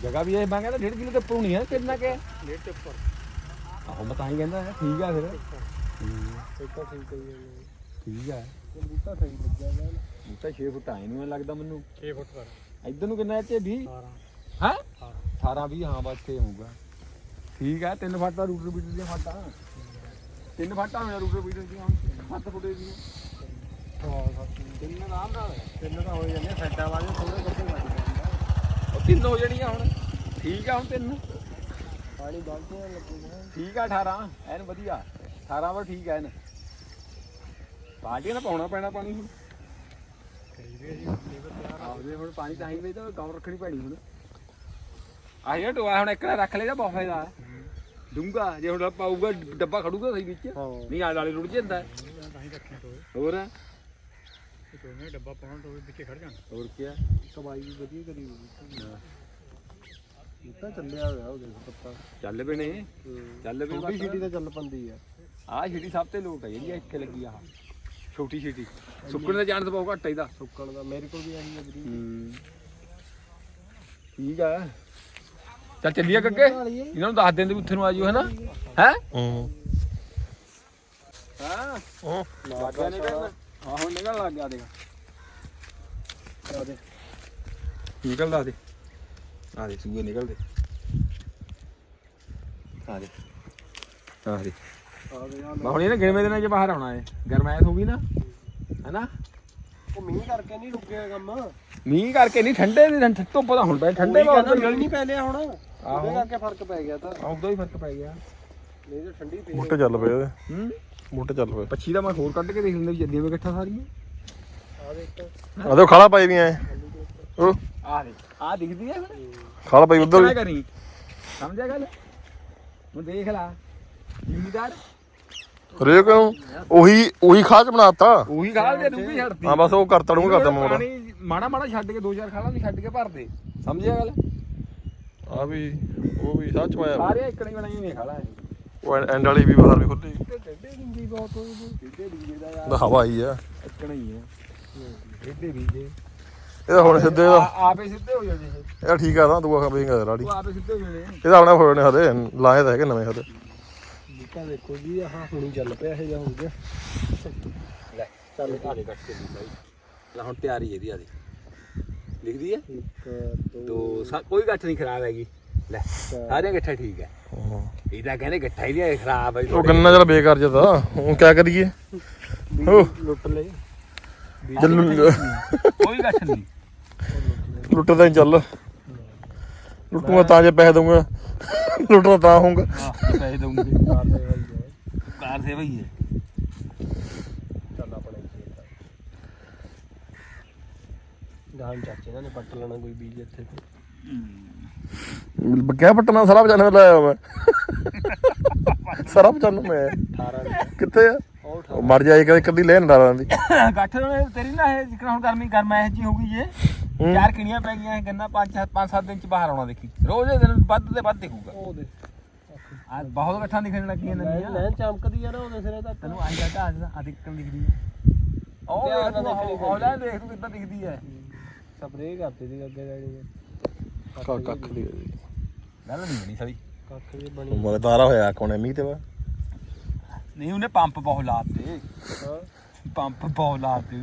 ਜਗ੍ਹਾ ਵੀ ਇਹ ਮੈਂ ਕਹਿੰਦਾ 1.5 ਕਿਲੋ ਤੇ ਉੱਪਰ ਹੋਣੀ ਹੈ ਕਿੰਨਾ ਕਿ ਡੇਢ ਤੇ ਉੱਪਰ। ਆਹੋ ਮੈਂ ਤਾਂ ਹੀ ਕਹਿੰਦਾ ਠੀਕ ਆ ਫਿਰ। ਤਾਂ ਠੀਕ ਆ ਇਹ ਬੂਟਾ ਸਹੀ ਲੱਗਿਆ ਵਾ ਬੂਟਾ 6 ਫੁੱਟ ਆਏ ਨੂੰ ਲੱਗਦਾ ਮੈਨੂੰ। 6 ਫੁੱਟ ਕਰ ਇੱਧਰ ਨੂੰ ਕਿੰਨਾ ਇੱਥੇ 20 12 ਹੈ? 18 18 20 ਹਾਂ ਬਸ ਇੱਥੇ ਹੋਊਗਾ। ਠੀਕ ਆ ਤਿੰਨ ਫੱਟਾ ਰੂਟਰ ਬੀਟਰ ਦੀਆਂ ਫੱਟਾ। ਤਿੰਨ ਫੱਟਾ ਹੋਇਆ ਰੂਟਰ ਬੀਟਰ ਦੀਆਂ ਹੁਣ 7 ਫੁੱਟ ਦੀਆਂ। ਤਿੰਨ ਆਰਾਮ ਨਾਲ ਤਿੰਨ ਤਾਂ ਹੋ ਜਾਂਦੇ ਸੈੱਟਾਂ ਵਾਲੇ ਥੋੜੇ ਕੱਪੜੇ ਉਹ ਤਿੰਨ ਹੋ ਜਾਣੀਆਂ ਹੁਣ। ਠੀਕ ਆ ਹੁਣ ਤਿੰਨ? ਪਾਣੀ ਲੱਗੂਗਾ ਠੀਕ ਆ 18 ਐਨ ਵਧੀਆ। 18 ਵਾ ਠੀਕ ਐ ਐਨ। ਬਾਲਟੀਆਂ ਨਾਲ ਪਾਉਣਾ ਪੈਣਾ ਪਾਣੀ ਹੁਣ। ਆਹਦੇ ਹੁਣ ਪਾਣੀ ਤਾਂ ਹੀ ਵੀ ਤਾਂ ਗੌਰ ਰੱਖਣੀ ਪੈਣੀ ਹੁਣ। ਆਹ ਜਿਹੜਾ ਟੋਆ ਹੁਣ ਇੱਕ ਰੱਖ ਲੇਗਾ ਬਹੁਤ ਫਾਇਦਾ ਡੂੰਗਾ ਜੇ ਹੁਣ ਪਾਊਗਾ ਡੱਬਾ ਖੜੂਗਾ ਸਹੀ ਵਿੱਚ। ਨਹੀਂ ਆਲੇ ਵਾਲੇ ਰੁੜ ਜਾਂਦਾ। ਹੈ। ਤਾਂ ਹੀ ਰੱਖਿਆ ਟੋਏ। ਹੋਰ? ਟੋਏ ਡੱਬਾ ਪਾਉਣ ਟੋਏ ਵਿੱਚੇ ਖੜ ਜਾਣ। ਹੋਰ ਕੀ ਆ? ਕਮਾਈ ਵੀ ਵਧੀਆ ਕਰੀ ਹੋਈ ਇਹ ਤਾਂ ਚੱਲਿਆ ਹੋਇਆ ਉਹ ਦੇਖ ਪੱਤਾ। ਚੱਲ ਪਏ ਨੇ। ਚੱਲ ਪਏ ਛੋਟੀ ਛੀਟੀ ਤਾਂ ਚੱਲ ਪੰਦੀ ਆ। ਆਹ ਛਿੜੀ ਸਭ ਤੇ ਲੋਟ ਹੈ ਜਿਹੜੀ ਆ ਇੱਥੇ ਲੱਗੀ ਆ ਛੋਟੀ ਛਿੜੀ ਸੁੱਕਣ ਦਾ ਜਾਣ ਤਾਂ ਬਹੁਤ ਘੱਟ ਇਹਦਾ। ਸੁੱਕਣ ਦਾ ਮੇਰੇ ਕੋਲ ਵੀ ਆਹੀ ਹੈ ਬਰੀ ਹੂੰ। ਠੀਕ ਆ। ਚੱਲ ਚੱਲੀਏ ਕੱਕੇ। ਇਹਨਾਂ ਨੂੰ ਦੱਸ ਦਿੰਦੇ ਵੀ ਉੱਥੇ ਨੂੰ ਆ ਜਿਓ ਹੈਨਾ? ਹੈ? ਹੂੰ। ਹਾਂ। ਉਹ ਲੱਗ ਗਿਆ ਨਿਕਲਣ ਹਾਂ ਹੁਣ ਨਿਕਲ ਲੱਗ ਗਿਆ ਦੇਖ। ਆ ਦੇ ਨਿਕਲਦਾ ਦੇ। ਆ ਦੇ ਸੂਏ ਨਿਕਲਦੇ। ਆ ਦੇ। ਆ ਦੇ। ਆ ਦੇ ਆ ਹੁਣ ਇਹ ਨਾ ਗਿਣਵੇਂ ਦਿਨਾਂ ਚ ਬਾਹਰ ਆਉਣਾ ਹੈ ਗਰਮੈਸ਼ ਹੋ ਗਈ ਨਾ ਹੈਨਾ? ਉਹ ਮੀਂਹ ਕਰਕੇ ਨਹੀਂ ਰੁਕਿਆ ਕੰਮ। ਮੀਂਹ ਕਰਕੇ ਨਹੀਂ ਠੰਡੇ ਦੀ ਧੁੱਪ ਤਾਂ ਹੁਣ ਪਏ ਠੰਡੇ ਬਹੁਤ ਕਹਿੰਦਾ ਨਹੀਂ ਪੈ ਲਿਆ ਹੁਣ। ਉਹਦੇ ਆਹੋ। ਕਰਕੇ ਫ਼ਰਕ ਪੈ ਗਿਆ ਤਾਂ। ਆਉਂਦਾ ਹੀ ਫ਼ਰਕ ਪੈ ਗਿਆ। ਨਹੀਂ ਤਾਂ ਠੰਡੀ ਪਈ ਬੂਟੇ ਚੱਲ ਪਏ ਉਹਦੇ। ਹੂੰ? ਬੂਟੇ ਚੱਲ ਪਏ। ਪੱਛੀ ਦਾ ਮੈਂ ਹੋਰ ਕੱਢ ਕੇ ਦੇਖ ਲੈਂਦਾ ਵੀ ਜੱਦੀਆਂ ਵੀ ਇਕੱਠਾ ਸਾਰੀਆਂ। ਆ ਦੇਖੋ ਖਾਲਾ ਪਾਈ ਵੀ ਐ। ਉਹ ਆ ਦੇ ਆ ਦਿਖਦੀ ਹੈ ਹੁਣ। ਖਾਲਾ ਪਾਈ ਉਧਰ ਕਿਆ ਕਰੀ। ਸਮਝਿਆ ਗੱਲ? ਹੁਣ ਦੇਖ ਲਾ। ਜ਼ਿਮੀਦਾਰ। ਹਰੇਕ ਨੂੰ ਉਹੀ ਉਹੀ ਖਾਦ ਬਣਾਤਾ। ਉਹੀ ਖਾਲ ਦੇ ਦੂਗੀ ਛੱਡਦੀ ਹਾਂ ਬਸ ਉਹ ਕਰਤਾ ਨੂੰ ਕਰਦਾ ਮੋੜ ਪਾਣੀ ਮਾੜਾ ਮਾੜਾ ਛੱਡ ਕੇ ਦੋ ਚਾਰ ਖਾਲਾਂ ਵੀ ਛੱਡ ਕੇ ਭਰ ਦੇ। ਸਮਝਿਆ ਗੱਲ? ਆ ਵੀ ਉਹ ਵੀ ਸੱਚ ਪਾਇਆ। ਸਾਰੇ ਇੱਕ ਨਹੀਂ ਬਣਾਈ ਨਹੀਂ ਖਾਲਾ ਉਹ ਐਂਡ ਵਾਲੀ ਵੀ ਬਾਹਰ ਵੀ ਖੁੱਲੀ। ਡੱਡੇ ਡਿੰਗੀ ਬਹੁਤ ਹੋਈ ਕਿੱਡੇ ਬੀਜੇ ਦਾ ਯਾਰ। ਦਾ ਹਵਾ ਆਈ ਆ। ਅੱਕਣਾ ਹੀ ਬੀਜੇ ਇਹਦਾ ਹੁਣ ਸਿੱਧੇ ਦਾ ਆਪੇ ਸਿੱਧੇ ਹੋ ਜਾਂਦੇ ਇਹ। ਇਹ ਠੀਕ ਆ ਨਾ ਦੂਆ ਖਬੇਗਾ ਰਾੜੀ। ਉਹ ਆਪੇ ਸਿੱਧੇ ਹੋ ਜਾਂਦੇ ਇਹਦਾ ਆਪਣੇ ਹੋਏ ਨੇ ਹਦੇ ਲਾਏ ਤਾਂ ਹੈਗੇ ਨਵੇਂ ਹਦੇ। ਬੂਟਾ ਦੇਖੋ ਜੀ ਆਹ ਹੁਣੀ ਚੱਲ ਪਿਆ ਇਹ ਜਾ ਹੋ ਗਿਆ। ਲੈ ਚੱਲ ਆਲੇ ਕੱਟ ਕੇ ਦੀ ਬਾਈ ਲੈ ਹੁਣ ਤਿਆਰੀ ਇਹਦੀ ਆਦੀ ਲਿਖਦੀ ਹੈ ਇੱਕ ਦੋ। ਦੋ ਸਾ- ਕੋਈ ਗੱਠ ਨਹੀਂ ਖਰਾਬ ਹੈਗੀ। ਲੈ ਸਾਰੇ ਗੱਠਾ ਠੀਕ ਹੈ। ਇਹ ਤਾਂ ਕਹਿੰਦੇ ਗੱਠਾ ਹੀ ਨਹੀਂ ਖਰਾਬ ਹੈ ਉਹ ਗੰਨਾ ਜਰਾ ਬੇਕਾਰ ਜਦਾ ਹੁਣ ਕਿਆ ਕਰੀਏ? ਹੋ। ਲੁੱਟ ਲਏ। ਜਲ ਕੋਈ ਗੱਠ ਨਹੀਂ। ਲੁੱਟਦਾ ਹੀ ਚੱਲ। ਲੁੱਟੂਗਾ ਤਾਂ ਜੇ ਪੈਸੇ ਦਊਂਗਾ। ਲੁੱਟਦਾ ਤਾਂ ਹੋਊਗਾ। ਪੈਸੇ ਦਊਂਗੇ। ਕਾਰ ਦੇ ਵਾਲੀ ਜਾਏ ਕਾਰ ਸੇਵਾ ਹੀ ਹੈ। ਚੱਲ ਆਪਣਾ ਹੀ ਗਾਂ ਚਾਚੇ ਨੇ ਪੱਟ ਲੈਣਾ ਕੋਈ ਬੀਜ ਇੱਥੇ ਤੇ। ਕਿਆ ਪਟਨਾ ਸਾਰਾ ਬਚਾਣੇ ਲਾਇਆ ਮੈਂ ਸਾਰਾ ਬਚਾਣ ਮੈਂ। 18 ਦੇ। ਕਿੱਥੇ ਆ? ਉਹ ਮਰ ਜਾਏ ਕਦੇ ਕਦੀ ਲੈਣ ਡਾਲਾਂ ਦੀ। ਗੱਠ ਨੇ ਤੇਰੀ ਨਾ ਇਹ ਜਿਕਰ ਹੁਣ ਗਰਮੀ ਗਰਮਾ ਇਹ ਜੀ ਹੋ ਗਈ ਜੇ ਹੂੰ। ਚਾਰ ਕਿਣੀਆਂ ਪੈ ਗਈਆਂ ਇਹ ਗੰਨਾ 5 5 7 ਦਿਨ ਚ ਬਾਹਰ ਆਉਣਾ ਦੇਖੀ। ਰੋਜ਼ ਇਹ ਦਿਨ ਵੱਧ ਤੇ ਵੱਧ ਦਿਖੂਗਾ। ਉਹ ਦੇ ਆ ਬਹੁਤ ਗੱਠਾਂ ਦਿਖਣ ਲੱਗੀਆਂ ਲੈ ਨਵੀਆਂ। ਲੈ ਚਮਕਦੀ ਆ ਨਾ ਉਹਦੇ ਸਿਰੇ ਤੱਕ। ਤੈਨੂੰ ਆਈ ਜਾਂਦਾ ਅੱਜ ਅਧਿਕਤਮ ਦਿਖਦੀ ਹੈ ਉਹ ਧਿਆਨ ਦੇਖ ਤੂੰ ਦੇਖਣੀ ਉਹ ਲੈ ਦੇਖ ਤੂੰ ਕਿੱਦਾਂ ਦਿਖਦੀ ਹੈ ਸਪਰੇਅ ਕਰਤੀ ਸੀ ਅੱਗੇ ਡੈਡੀ ਕੱਖ ਦੀ ਗੱਲ ਨਹੀਂ ਬਣੀ ਸਾਰੀ ਕੱਖ ਦੀ ਬਣੀ ਮਗਰ ਤਾਰਾ ਹੋਇਆ ਕੋਨੇ ਮੀਂਹ ਤੇ ਵਾ ਨਹੀਂ ਉਹਨੇ ਪੰਪ ਬਹੁਤ ਲਾਤੇ ਹਾਂ। ਪੰਪ ਬਹੁਤ ਲਾਤੇ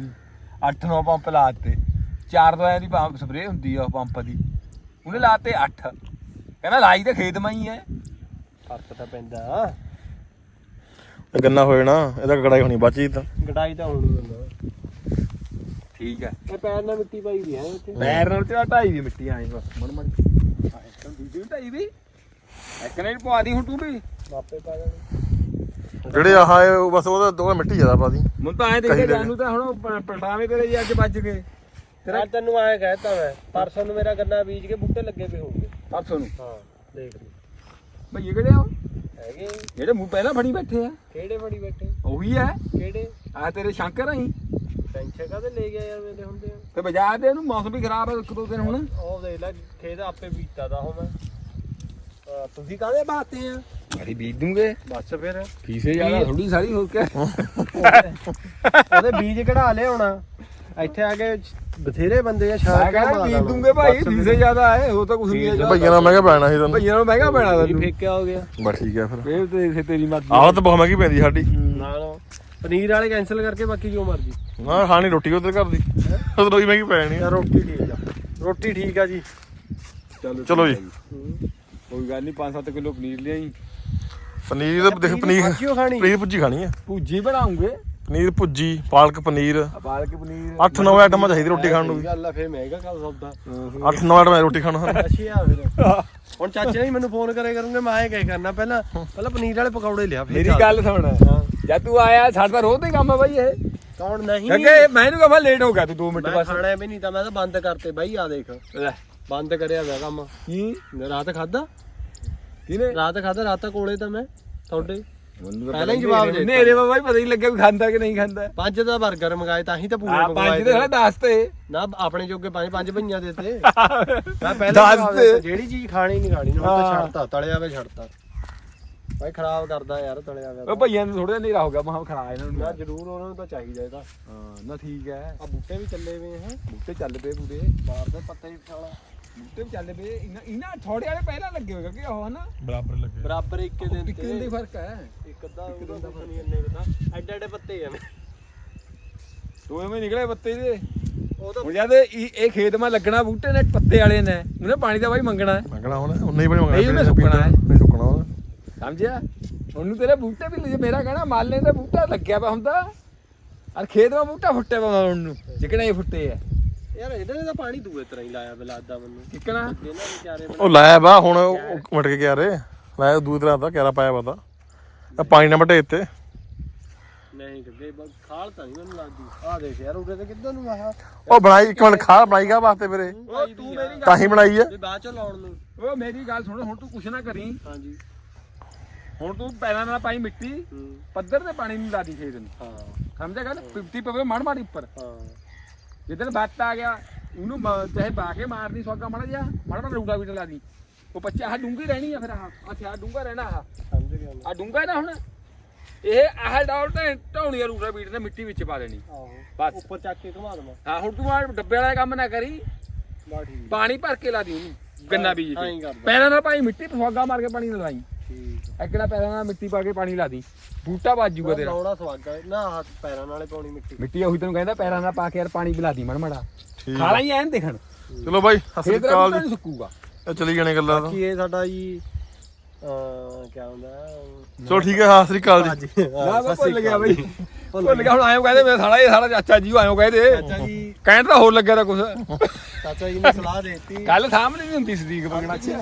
8-9 ਪੰਪ ਲਾਤੇ ਚਾਰ ਦਵਾਈਆਂ ਦੀ ਪੰਪ ਸਪਰੇਅ ਹੁੰਦੀ ਆ ਉਹ ਪੰਪ ਦੀ। ਉਹਨੇ ਲਾਤੇ 8 ਕਹਿੰਦਾ ਲਾਈ ਤਾਂ ਖੇਤ ਮਾਈ ਹੈ ਫ਼ਰਕ ਤਾਂ ਪੈਂਦਾ। ਗੰਨਾ ਹੋਏ ਨਾ ਇਹਦਾ ਕੜਾਈ ਹੋਣੀ ਬਚੀ ਤਾਂ। ਗਡਾਈ ਤਾਂ ਹੋਣੀ ਹੁੰਦਾ। ਠੀਕ ਹੈ ਇਹ ਪੈਰ ਨਾਲ ਮਿੱਟੀ ਪਾਈ ਦੀ ਹੈ ਪੈਰ ਨਾਲ ਤੇ ਢਾਈ ਦੀ ਮਿੱਟੀ ਆਈ ਬਸ ਮੜ ਮੜ ਆ ਇੱਕ ਦੂਜੀ ਵੀ ਢਾਈ ਵੀ? ਇੱਕ ਨੇ ਪਵਾ ਦੀ ਹੁਣ ਤੂੰ ਵੀ। ਮਾਪੇ ਪਾ ਦੇਣੇ। ਜਿਹੜੇ ਆਹ ਹੈ ਉਹ ਬਸ ਉਹਦਾ ਦੋ ਮਿੱਟੀ ਜ਼ਿਆਦਾ ਪਾਦੀ ਮੈਨੂੰ ਤਾਂ ਐ ਦੇਖੇ। ਜਾਨੂੰ ਤਾਂ ਹੁਣ ਪ- ਪਲਟਾਵੇਂ ਤੇਰੇ ਜੀ ਅੱਜ ਵੱਜ ਗਏ। ਤੇਰਾ ਤੈਨੂੰ ਆਇਆ ਕਹਿਤਾ ਮੈਂ ਪਰਸੋਂ ਨੂੰ ਮੇਰਾ ਗੰਨਾ ਬੀਜ ਕੇ ਬੂਟੇ ਲੱਗੇ ਪਏ ਹੋਣਗੇ। ਪਰਸੋਂ ਨੂੰ? ਹਾਂ ਦੇਖ ਲਈ। ਭਈਏ ਕਿਹੜੇ ਆ ਉਹ? ਹੈਗੇ ਜਿਹੜੇ ਮੂੰਹ ਪਹਿਲਾਂ ਫੜੀ ਬੈਠੇ ਆ। ਕਿਹੜੇ ਬੜੀ ਬੈਠੇ? ਉਹੀ ਹੈ ਕਿਹੜੇ? ਆ ਤੇਰੇ ਸ਼ੰਕਰ ਆਈ ਟੈਨਸ਼ਨ ਕਾਹਦੇ ਲੈ ਗਿਆ ਯਾਰ ਮੇਰੇ ਹੁੰਦੇ ਆ ਤੇ ਬਾਜ਼ਾਰ ਦੇ ਇਹਨੂੰ ਮੌਸਮ ਵੀ ਖਰਾਬ ਹੈ ਇੱਕ ਦੋ ਦਿਨ ਹੁਣ। ਉਹ ਦੇਖ ਲੈ ਖੇਤ ਆਪੇ ਬੀਜਤਾ ਦਾ ਹੋ ਮੈਂ। ਆ, ਤੁਸੀਂ ਕਾਹਦੇ ਬਾਤੇ ਆ? ਅਸੀਂ ਬੀਜ ਦੂੰਗੇ। ਬਸ ਫਿਰ। ਫੀਸੇ ਜ਼ਿਆਦਾ ਥੋੜੀ ਸਾਰੀ ਹੋ ਕੇ ਉਹਦੇ ਬੀਜ ਕਢਾ ਲਿਆਉਣਾ। ਇੱਥੇ ਆ ਕੇ ਬਥੇਰੇ ਬੰਦੇ ਆ ਮੈਂ ਕਹਿੰਦਾ ਬੀਜ ਦੂੰਗੇ ਭਾਈ ਫੀਸੇ ਜ਼ਿਆਦਾ ਹੈ ਉਹ ਤਾਂ ਕੁਝ ਨਹੀਂ ਹੈ ਭਈਆ ਨਾਲ ਮਹਿੰਗਾ ਪੈਣਾ ਸੀ ਤੈਨੂੰ। ਭਈਆਂ ਨੂੰ ਮਹਿੰਗਾ ਪੈਣਾ ਤੈਨੂੰ। ਫੇਕਿਆ ਹੋ ਗਿਆ। ਬਸ ਠੀਕ ਹੈ ਫਿਰ। ਫੇਰ ਤੇ ਇਸੇ ਤੇਰੀ ਮਰਜ਼ੀ। ਆਹ ਤਾਂ ਬਹੁਤ ਮਹਿੰਗੀ ਪੈਂਦੀ ਸਾਡੀ। ਨਾਲ। ਪਨੀਰ ਵਾਲੇ ਕੈਨਸਲ ਕਰਕੇ ਬਾਕੀ ਜੋ ਮਰਜ਼ੀ। ਨਾ ਖਾਣੀ ਰੋਟੀ ਉਹਦੇ ਘਰ ਦੀ। ਰੋਈ ਮਹਿੰਗੀ ਪੈ ਜਾਣੀ ਆ। ਰੋਟੀ ਠੀਕ ਆ ਰੋਟੀ ਠੀਕ ਆ ਜੀ। ਚਲੋ ਚਲੋ ਜੀ। ਕੋਈ ਗੱਲ ਨਹੀਂ 5-7 ਕਿਲੋ ਪਨੀਰ ਲਿਆਈ। ਪਨੀਰ ਦਾ ਦੇਖ ਪਨੀਰ ਖਾਣੀ। ਪਨੀਰ ਭੁੱਜੀ ਖਾਣੀ ਆ। ਭੂਜੀ ਬਣਾਉਂਗੇ। ਪਨੀਰ ਭੁੱਜੀ ਪਾਲਕ ਪਨੀਰ। ਆ ਪਾਲਕ ਪਨੀਰ। 8-9 ਆਈਟਮਾਂ ਚਾਹੀਦੀ ਰੋਟੀ ਖਾਣ ਨੂੰ ਵੀ। ਗੱਲ ਆ ਫੇਰ ਮਹਿੰਗਾ ਕੱਲ ਸੌਦਾ। 8-9 ਆਈਟਮਾਂ ਰੋਟੀ ਖਾਣ ਨੂੰ। ਅੱਛਾ ਫਿਰ। ਹੁਣ ਚਾਚੇ ਨੇ ਮੈਨੂੰ ਫੋਨ ਕਰੇ ਕਰੂੰਗੇ ਮੈਂ ਇਹ ਕਹਿ ਕਰਨਾ? ਪਹਿਲਾਂ ਪਹਿਲਾਂ ਪਨੀਰ ਵਾਲੇ ਪਕੌੜੇ ਲਿਆ ਫਿਰ ਮੇਰੀ ਚੱਲ। ਗੱਲ ਸੁਣ। ਹਾਂ। ਜਦ ਤੂੰ ਆਇਆ ਸਾਡਾ ਤਾਂ ਰੋਜ਼ ਦਾ ਹੀ ਕੰਮ ਹੈ ਬਾਈ ਇਹ। ਕੌਣ ਨਹੀਂ? ਕਿਉਂਕਿ ਮੈਂ ਇਹਨੂੰ ਕਹਾਂ ਲੇਟ ਹੋ ਗਿਆ ਤੂੰ 2 ਮਿੰਟ ਮੈਂ ਬਸ। ਖਾਣਾ ਵੀ ਨਹੀਂ ਤਾਂ ਮੈਂ ਤਾਂ ਬੰਦ ਕਰਤੇ ਬਾਈ ਆ ਦੇਖ। ਲੈ। ਬੰਦ ਕਰਿਆ ਹੋਇਆ ਕੰਮ। ਕੀ? ਰਾਤ ਖਾਦਾ ਕਿਨੇ ਰਾਤ ਖਾਦਾ ਰਾਤ ਤਾਂ ਕੋਲੇ ਤਾਂ ਮੈਂ ਤੁਹਾਡੇ। ਤਾਂ ਪਹਿਲਾਂ ਹੀ ਜਵਾਬ ਦੇ। ਨੇਰੇ ਬਾਬਾ ਹੀ ਪਤਾ ਨਹੀਂ ਲੱਗਿਆ ਵੀ ਖਾਂਦਾ ਕਿ ਨਹੀਂ ਖਾਂਦਾ। ਪੰਜ ਦਾ 버ਗਰ ਮੰਗਾਏ ਤਾਂ ਹੀ ਤਾਂ ਪੂਰੇ ਮੰਗਵਾਏ ਪੰਜ ਦੇ ਸਾਲੇ 10 ਤੇ। ਨਾ ਆਪਣੇ ਜੋਗੇ ਪੰਜ ਪੰਜ ਭਈਆਂ ਦੇ ਤੇ। *laughs* ਮੈਂ ਪਹਿਲਾਂ ਜਿਹੜੀ ਚੀਜ਼ ਖਾਣੀ ਨਹੀਂ ਖਾਣੀ ਹੁਣ ਤਾਂ। ਛੱਡਤਾ ਤਲਿਆ ਵੇ ਛੱਡਤਾ। ਭਾਈ ਖਰਾਬ ਕਰਦਾ ਯਾਰ ਤਲਿਆ ਵੇ ਉਹ ਭਈਆਂ ਨੂੰ ਥੋੜਾ ਹਨੇਰਾ ਹੋ ਗਿਆ ਮਹਾਂ ਖਰਾ ਇਹਨਾਂ ਨੂੰ। ਨਾ ਜ਼ਰੂਰ ਉਹਨਾਂ ਨੂੰ ਤਾਂ ਚਾਹੀਦਾ ਇਹਦਾ ਹਾਂ ਨਾ ਠੀਕ ਹੈ। ਆ ਬੂਟੇ ਵੀ ਚੱਲੇ ਵੇ ਹੈ ਬੂਟੇ ਚੱਲ ਪਏ ਪੂਰੇ। ਬਾਹਰ ਦੇ ਪੱਤੇ ਵੀ ਫਾਲਾ ਬੂਟੇ ਵੀ ਚੱਲ ਪਏ। ਇਹਨਾਂ ਇਹਨਾਂ ਥੋੜੇ ਵਾਲੇ ਪਹਿਲਾਂ ਲੱਗੇ ਹੋਏ ਕਿ ਉਹ ਹਨਾ। ਬਰਾਬਰ ਲੱਗੇ। ਬਰਾਬਰ ਇੱਕ ਦਿਨ ਇੱਕ ਦਿਨ ਦੇ ਫ਼ਰਕ ਹੈ। ਇੱਕ ਅੱਧਾ ਉਹਦਾ ਕੁਛ ਨਹੀਂ ਇੰਨੇ ਕੁ ਤਾਂ। ਐਡੇ ਐਡੇ ਪੱਤੇ ਆ ਦੋਵੇਂ ਮੈਂ ਨਿਕਲੇ ਪੱਤੇ ਦੇ ਉਹ ਤਾਂ ਹੁਣ ਜਦ ਇਹ ਇਹ ਖੇਤ ਮਾ ਲੱਗਣਾ ਬੂਟੇ ਨੇ ਪੱਤੇ ਵਾਲੇ ਨੇ। ਉਹਨੇ ਪਾਣੀ ਦਾ ਬਾਈ ਮੰਗਣਾ। ਹੈ ਮੰਗਣਾ ਉਹਨੇ ਉਨਾ ਹੀ ਬਣੀ ਮੰਗਣਾ। ਨਹੀਂ, ਉਹਨੇ ਸੁੱਕਣਾ ਹੈ। ਨਹੀਂ ਸੁੱਕਣਾ ਉਹਨੇ ਸਮਝਿਆ? ਉਹਨੂੰ ਤੇਰੇ ਬੂਟੇ ਵੀ ਲਈ ਮੇਰਾ ਕਹਿਣਾ ਮਾਲੇ ਦਾ ਬੂਟਾ ਲੱਗਿਆ ਪਿਆ ਹੁੰਦਾ। ਔਰ ਖੇਤ ਮਾ ਬੂਟਾ ਫੁੱਟਿਆ ਪਿਆ ਹੁਣ ਨੂੰ ਜਿਕਣਾ ਇਹ ਫੁੱਟੇ ਆ। ਯਾਰ ਇਹਦੇ ਨੇ ਤਾਂ ਪਾਣੀ ਦੂਏ ਤਰ੍ਹਾਂ ਹੀ ਲਾਇਆ ਬਲਾਦਾ ਮੈਨੂੰ। ਕਿਕਣਾ? ਇਹਨਾਂ ਵਿਚਾਰੇ ਉਹ ਲਾਇਆ ਬਾ ਹੁਣ ਉਹ ਮਟ ਕੇ ਗਿਆ ਰੇ ਲਾਇਆ ਦੂਜੀ ਤਰ੍ਹਾਂ ਦਾ ਕਿਹੜਾ ਪਾਇਆ ਪਤਾ ਆ ਪਾਣੀ ਨਾ ਮਟੇ ਇੱਥੇ। ਨਹੀਂ ਬਸ ਖਾਲ ਤਾਂ ਨਹੀਂ ਮੈਨੂੰ ਲੱਗਦੀ। ਆ ਦੇਖ ਯਾਰ ਉਰੇ ਤੇ ਕਿੱਧਰ ਨੂੰ ਆਹ ਉਹ ਬਣਾਈ ਇੱਕ ਮਿੰਟ ਖਾ ਬਣਾਈ ਗਾ ਵਾਸਤੇ ਵੀਰੇ। ਉਹ ਤੂੰ ਮੇਰੀ ਤਾਂ ਹੀ ਬਣਾਈ ਆ। ਵੀ ਬਾਅਦ ਚ ਲਾਉਣ ਨੂੰ। ਉਹ ਮੇਰੀ ਗੱਲ ਸੁਣ ਹੁਣ ਤੂੰ ਕੁਛ ਨਾ ਕਰੀ। ਹਾਂਜੀ। ਹੁਣ ਤੂੰ ਪੈਰਾਂ ਨਾਲ ਪਾਈ ਮਿੱਟੀ ਹੂੰ। ਪੱਧਰ ਤੇ ਪਾਣੀ ਨਹੀਂ ਲਾਦੀ ਖੇਤ ਨੂੰ। ਹਾਂ। ਸਮਝਿਆ ਗੱਲ? ਪਿੱਟੀ ਪਵੇ ਮੜ ਮਾੜੀ ਉੱਪਰ। ਹਾਂ। ਜਿੱਦਣ ਬੱਤ ਆ ਗਿਆ ਉਹਨੂੰ ਮ- ਚਾਹੇ ਬਾ ਕੇ ਮਾਰਨੀ ਸਵਾਗਾ ਮੜ ਜਾ ਮੜ ਮੜ ਰੂਟਾ ਵੀ ਲਾ ਦੀ ਉਹ ਬੱਚਾ ਆ ਡੂੰਗੀ ਰਹਿਣੀ ਆ ਫਿਰ ਆਹ ਆ ਸਿਆ ਡੂੰਗਾ ਰਹਿਣਾ ਆ ਸਮਝ ਗਿਆ ਮੈਂ। ਆ ਡੂੰਗਾ ਨਾ ਹੁਣ। ਇਹ ਆਹ ਡੌਲ ਤੇ ਢਾਉਣੀ ਰੂਟਾ ਬੀਟ ਨੇ ਮਿੱਟੀ ਵਿੱਚ ਪਾ ਦੇਣੀ। ਆਹੋ। ਬਸ। ਉੱਪਰ ਚੱਕ ਕੇ ਘੁਮਾ ਦਵਾਂ। ਆ ਹੁਣ ਤੂੰ ਆ ਡੱਬੇ ਵਾਲਾ ਕੰਮ ਨਾ ਕਰੀ। ਬਾ ਠੀਕ ਪਾਣੀ ਭਰ ਕੇ ਲਾ ਦੀ ਉਹਨੂੰ ਗੰਨਾ ਬੀਜ ਕੇ। ਕਰਦਾ। ਪੈਰਾਂ ਨਾਲ ਭਾਈ ਮਿੱਟੀ ਪਸਵਾਗਾ ਮਾਰ ਕੇ ਪਾਣੀ ਨਾ ਲਾਈ। ਠੀਕ ਐਕੜਾ ਪੈਰਾਂ ਨਾਲ ਮਿੱਟੀ ਪਾ ਕੇ ਪਾਣੀ ਲਾ ਦੀ? ਬੂਟਾ ਵੱਜ ਜੂਗਾ ਤੇਰਾ। ਲਾਉਣਾ ਸਵਾਗਾ ਨਾ ਹੱਥ ਪੈਰਾਂ ਨਾਲੇ ਪਾਉਣੀ ਮਿੱਟੀ। ਮਿੱਟੀ ਉਹੀ ਤੈਨੂੰ ਕਹਿੰਦਾ ਪੈਰਾਂ ਨਾਲ ਪਾ ਕੇ ਯਾਰ ਪਾਣੀ ਪਿਲਾ ਦੀ ਮੜ ਮੜਾ। ਠੀਕ ਖਾਲਾ ਹੀ ਐਨ ਦੇਖਣ। ਚਲੋ ਬਾਈ ਬੂਟਾ ਜੀ। ਨਹੀਂ ਸੁੱਕੂਗਾ। ਇਹ ਚਲੀ ਜਾਣੇ ਗੱਲਾਂ ਤਾਂ। ਕੀ ਇਹ ਸਾਡਾ ਜੀ ਅ ਕੀ ਹੁੰਦਾ? ਚਲੋ ਠੀਕ ਹੈ ਸਤਿ ਸ੍ਰੀ ਅਕਾਲ ਜੀ। ਨਾ ਮੈਂ ਭੁੱਲ ਗਿਆ ਬਈ। ਭੁੱਲ ਗਿਆ। ਹੁਣ ਆਇਓ ਕਹਿੰਦੇ ਮੈਂ ਸਾਲਾ ਇਹ ਸਾਲਾ ਚਾਚਾ ਜੀ ਆਇਓ ਕਹਿੰਦੇ। ਚਾਚਾ ਜੀ। ਕਹਿਣ ਤਾਂ ਹੋਰ ਲੱਗਿਆ ਤਾਂ ਕੁਛ। ਚਾਚਾ ਜੀ ਨੇ ਸਲਾਹ ਦੇਤੀ। ਕੱਲ ਸਾਹਮਣੇ ਨਹੀਂ ਹੁੰਦੀ ਸਦੀਕ ਮੰਗਣਾ ਚ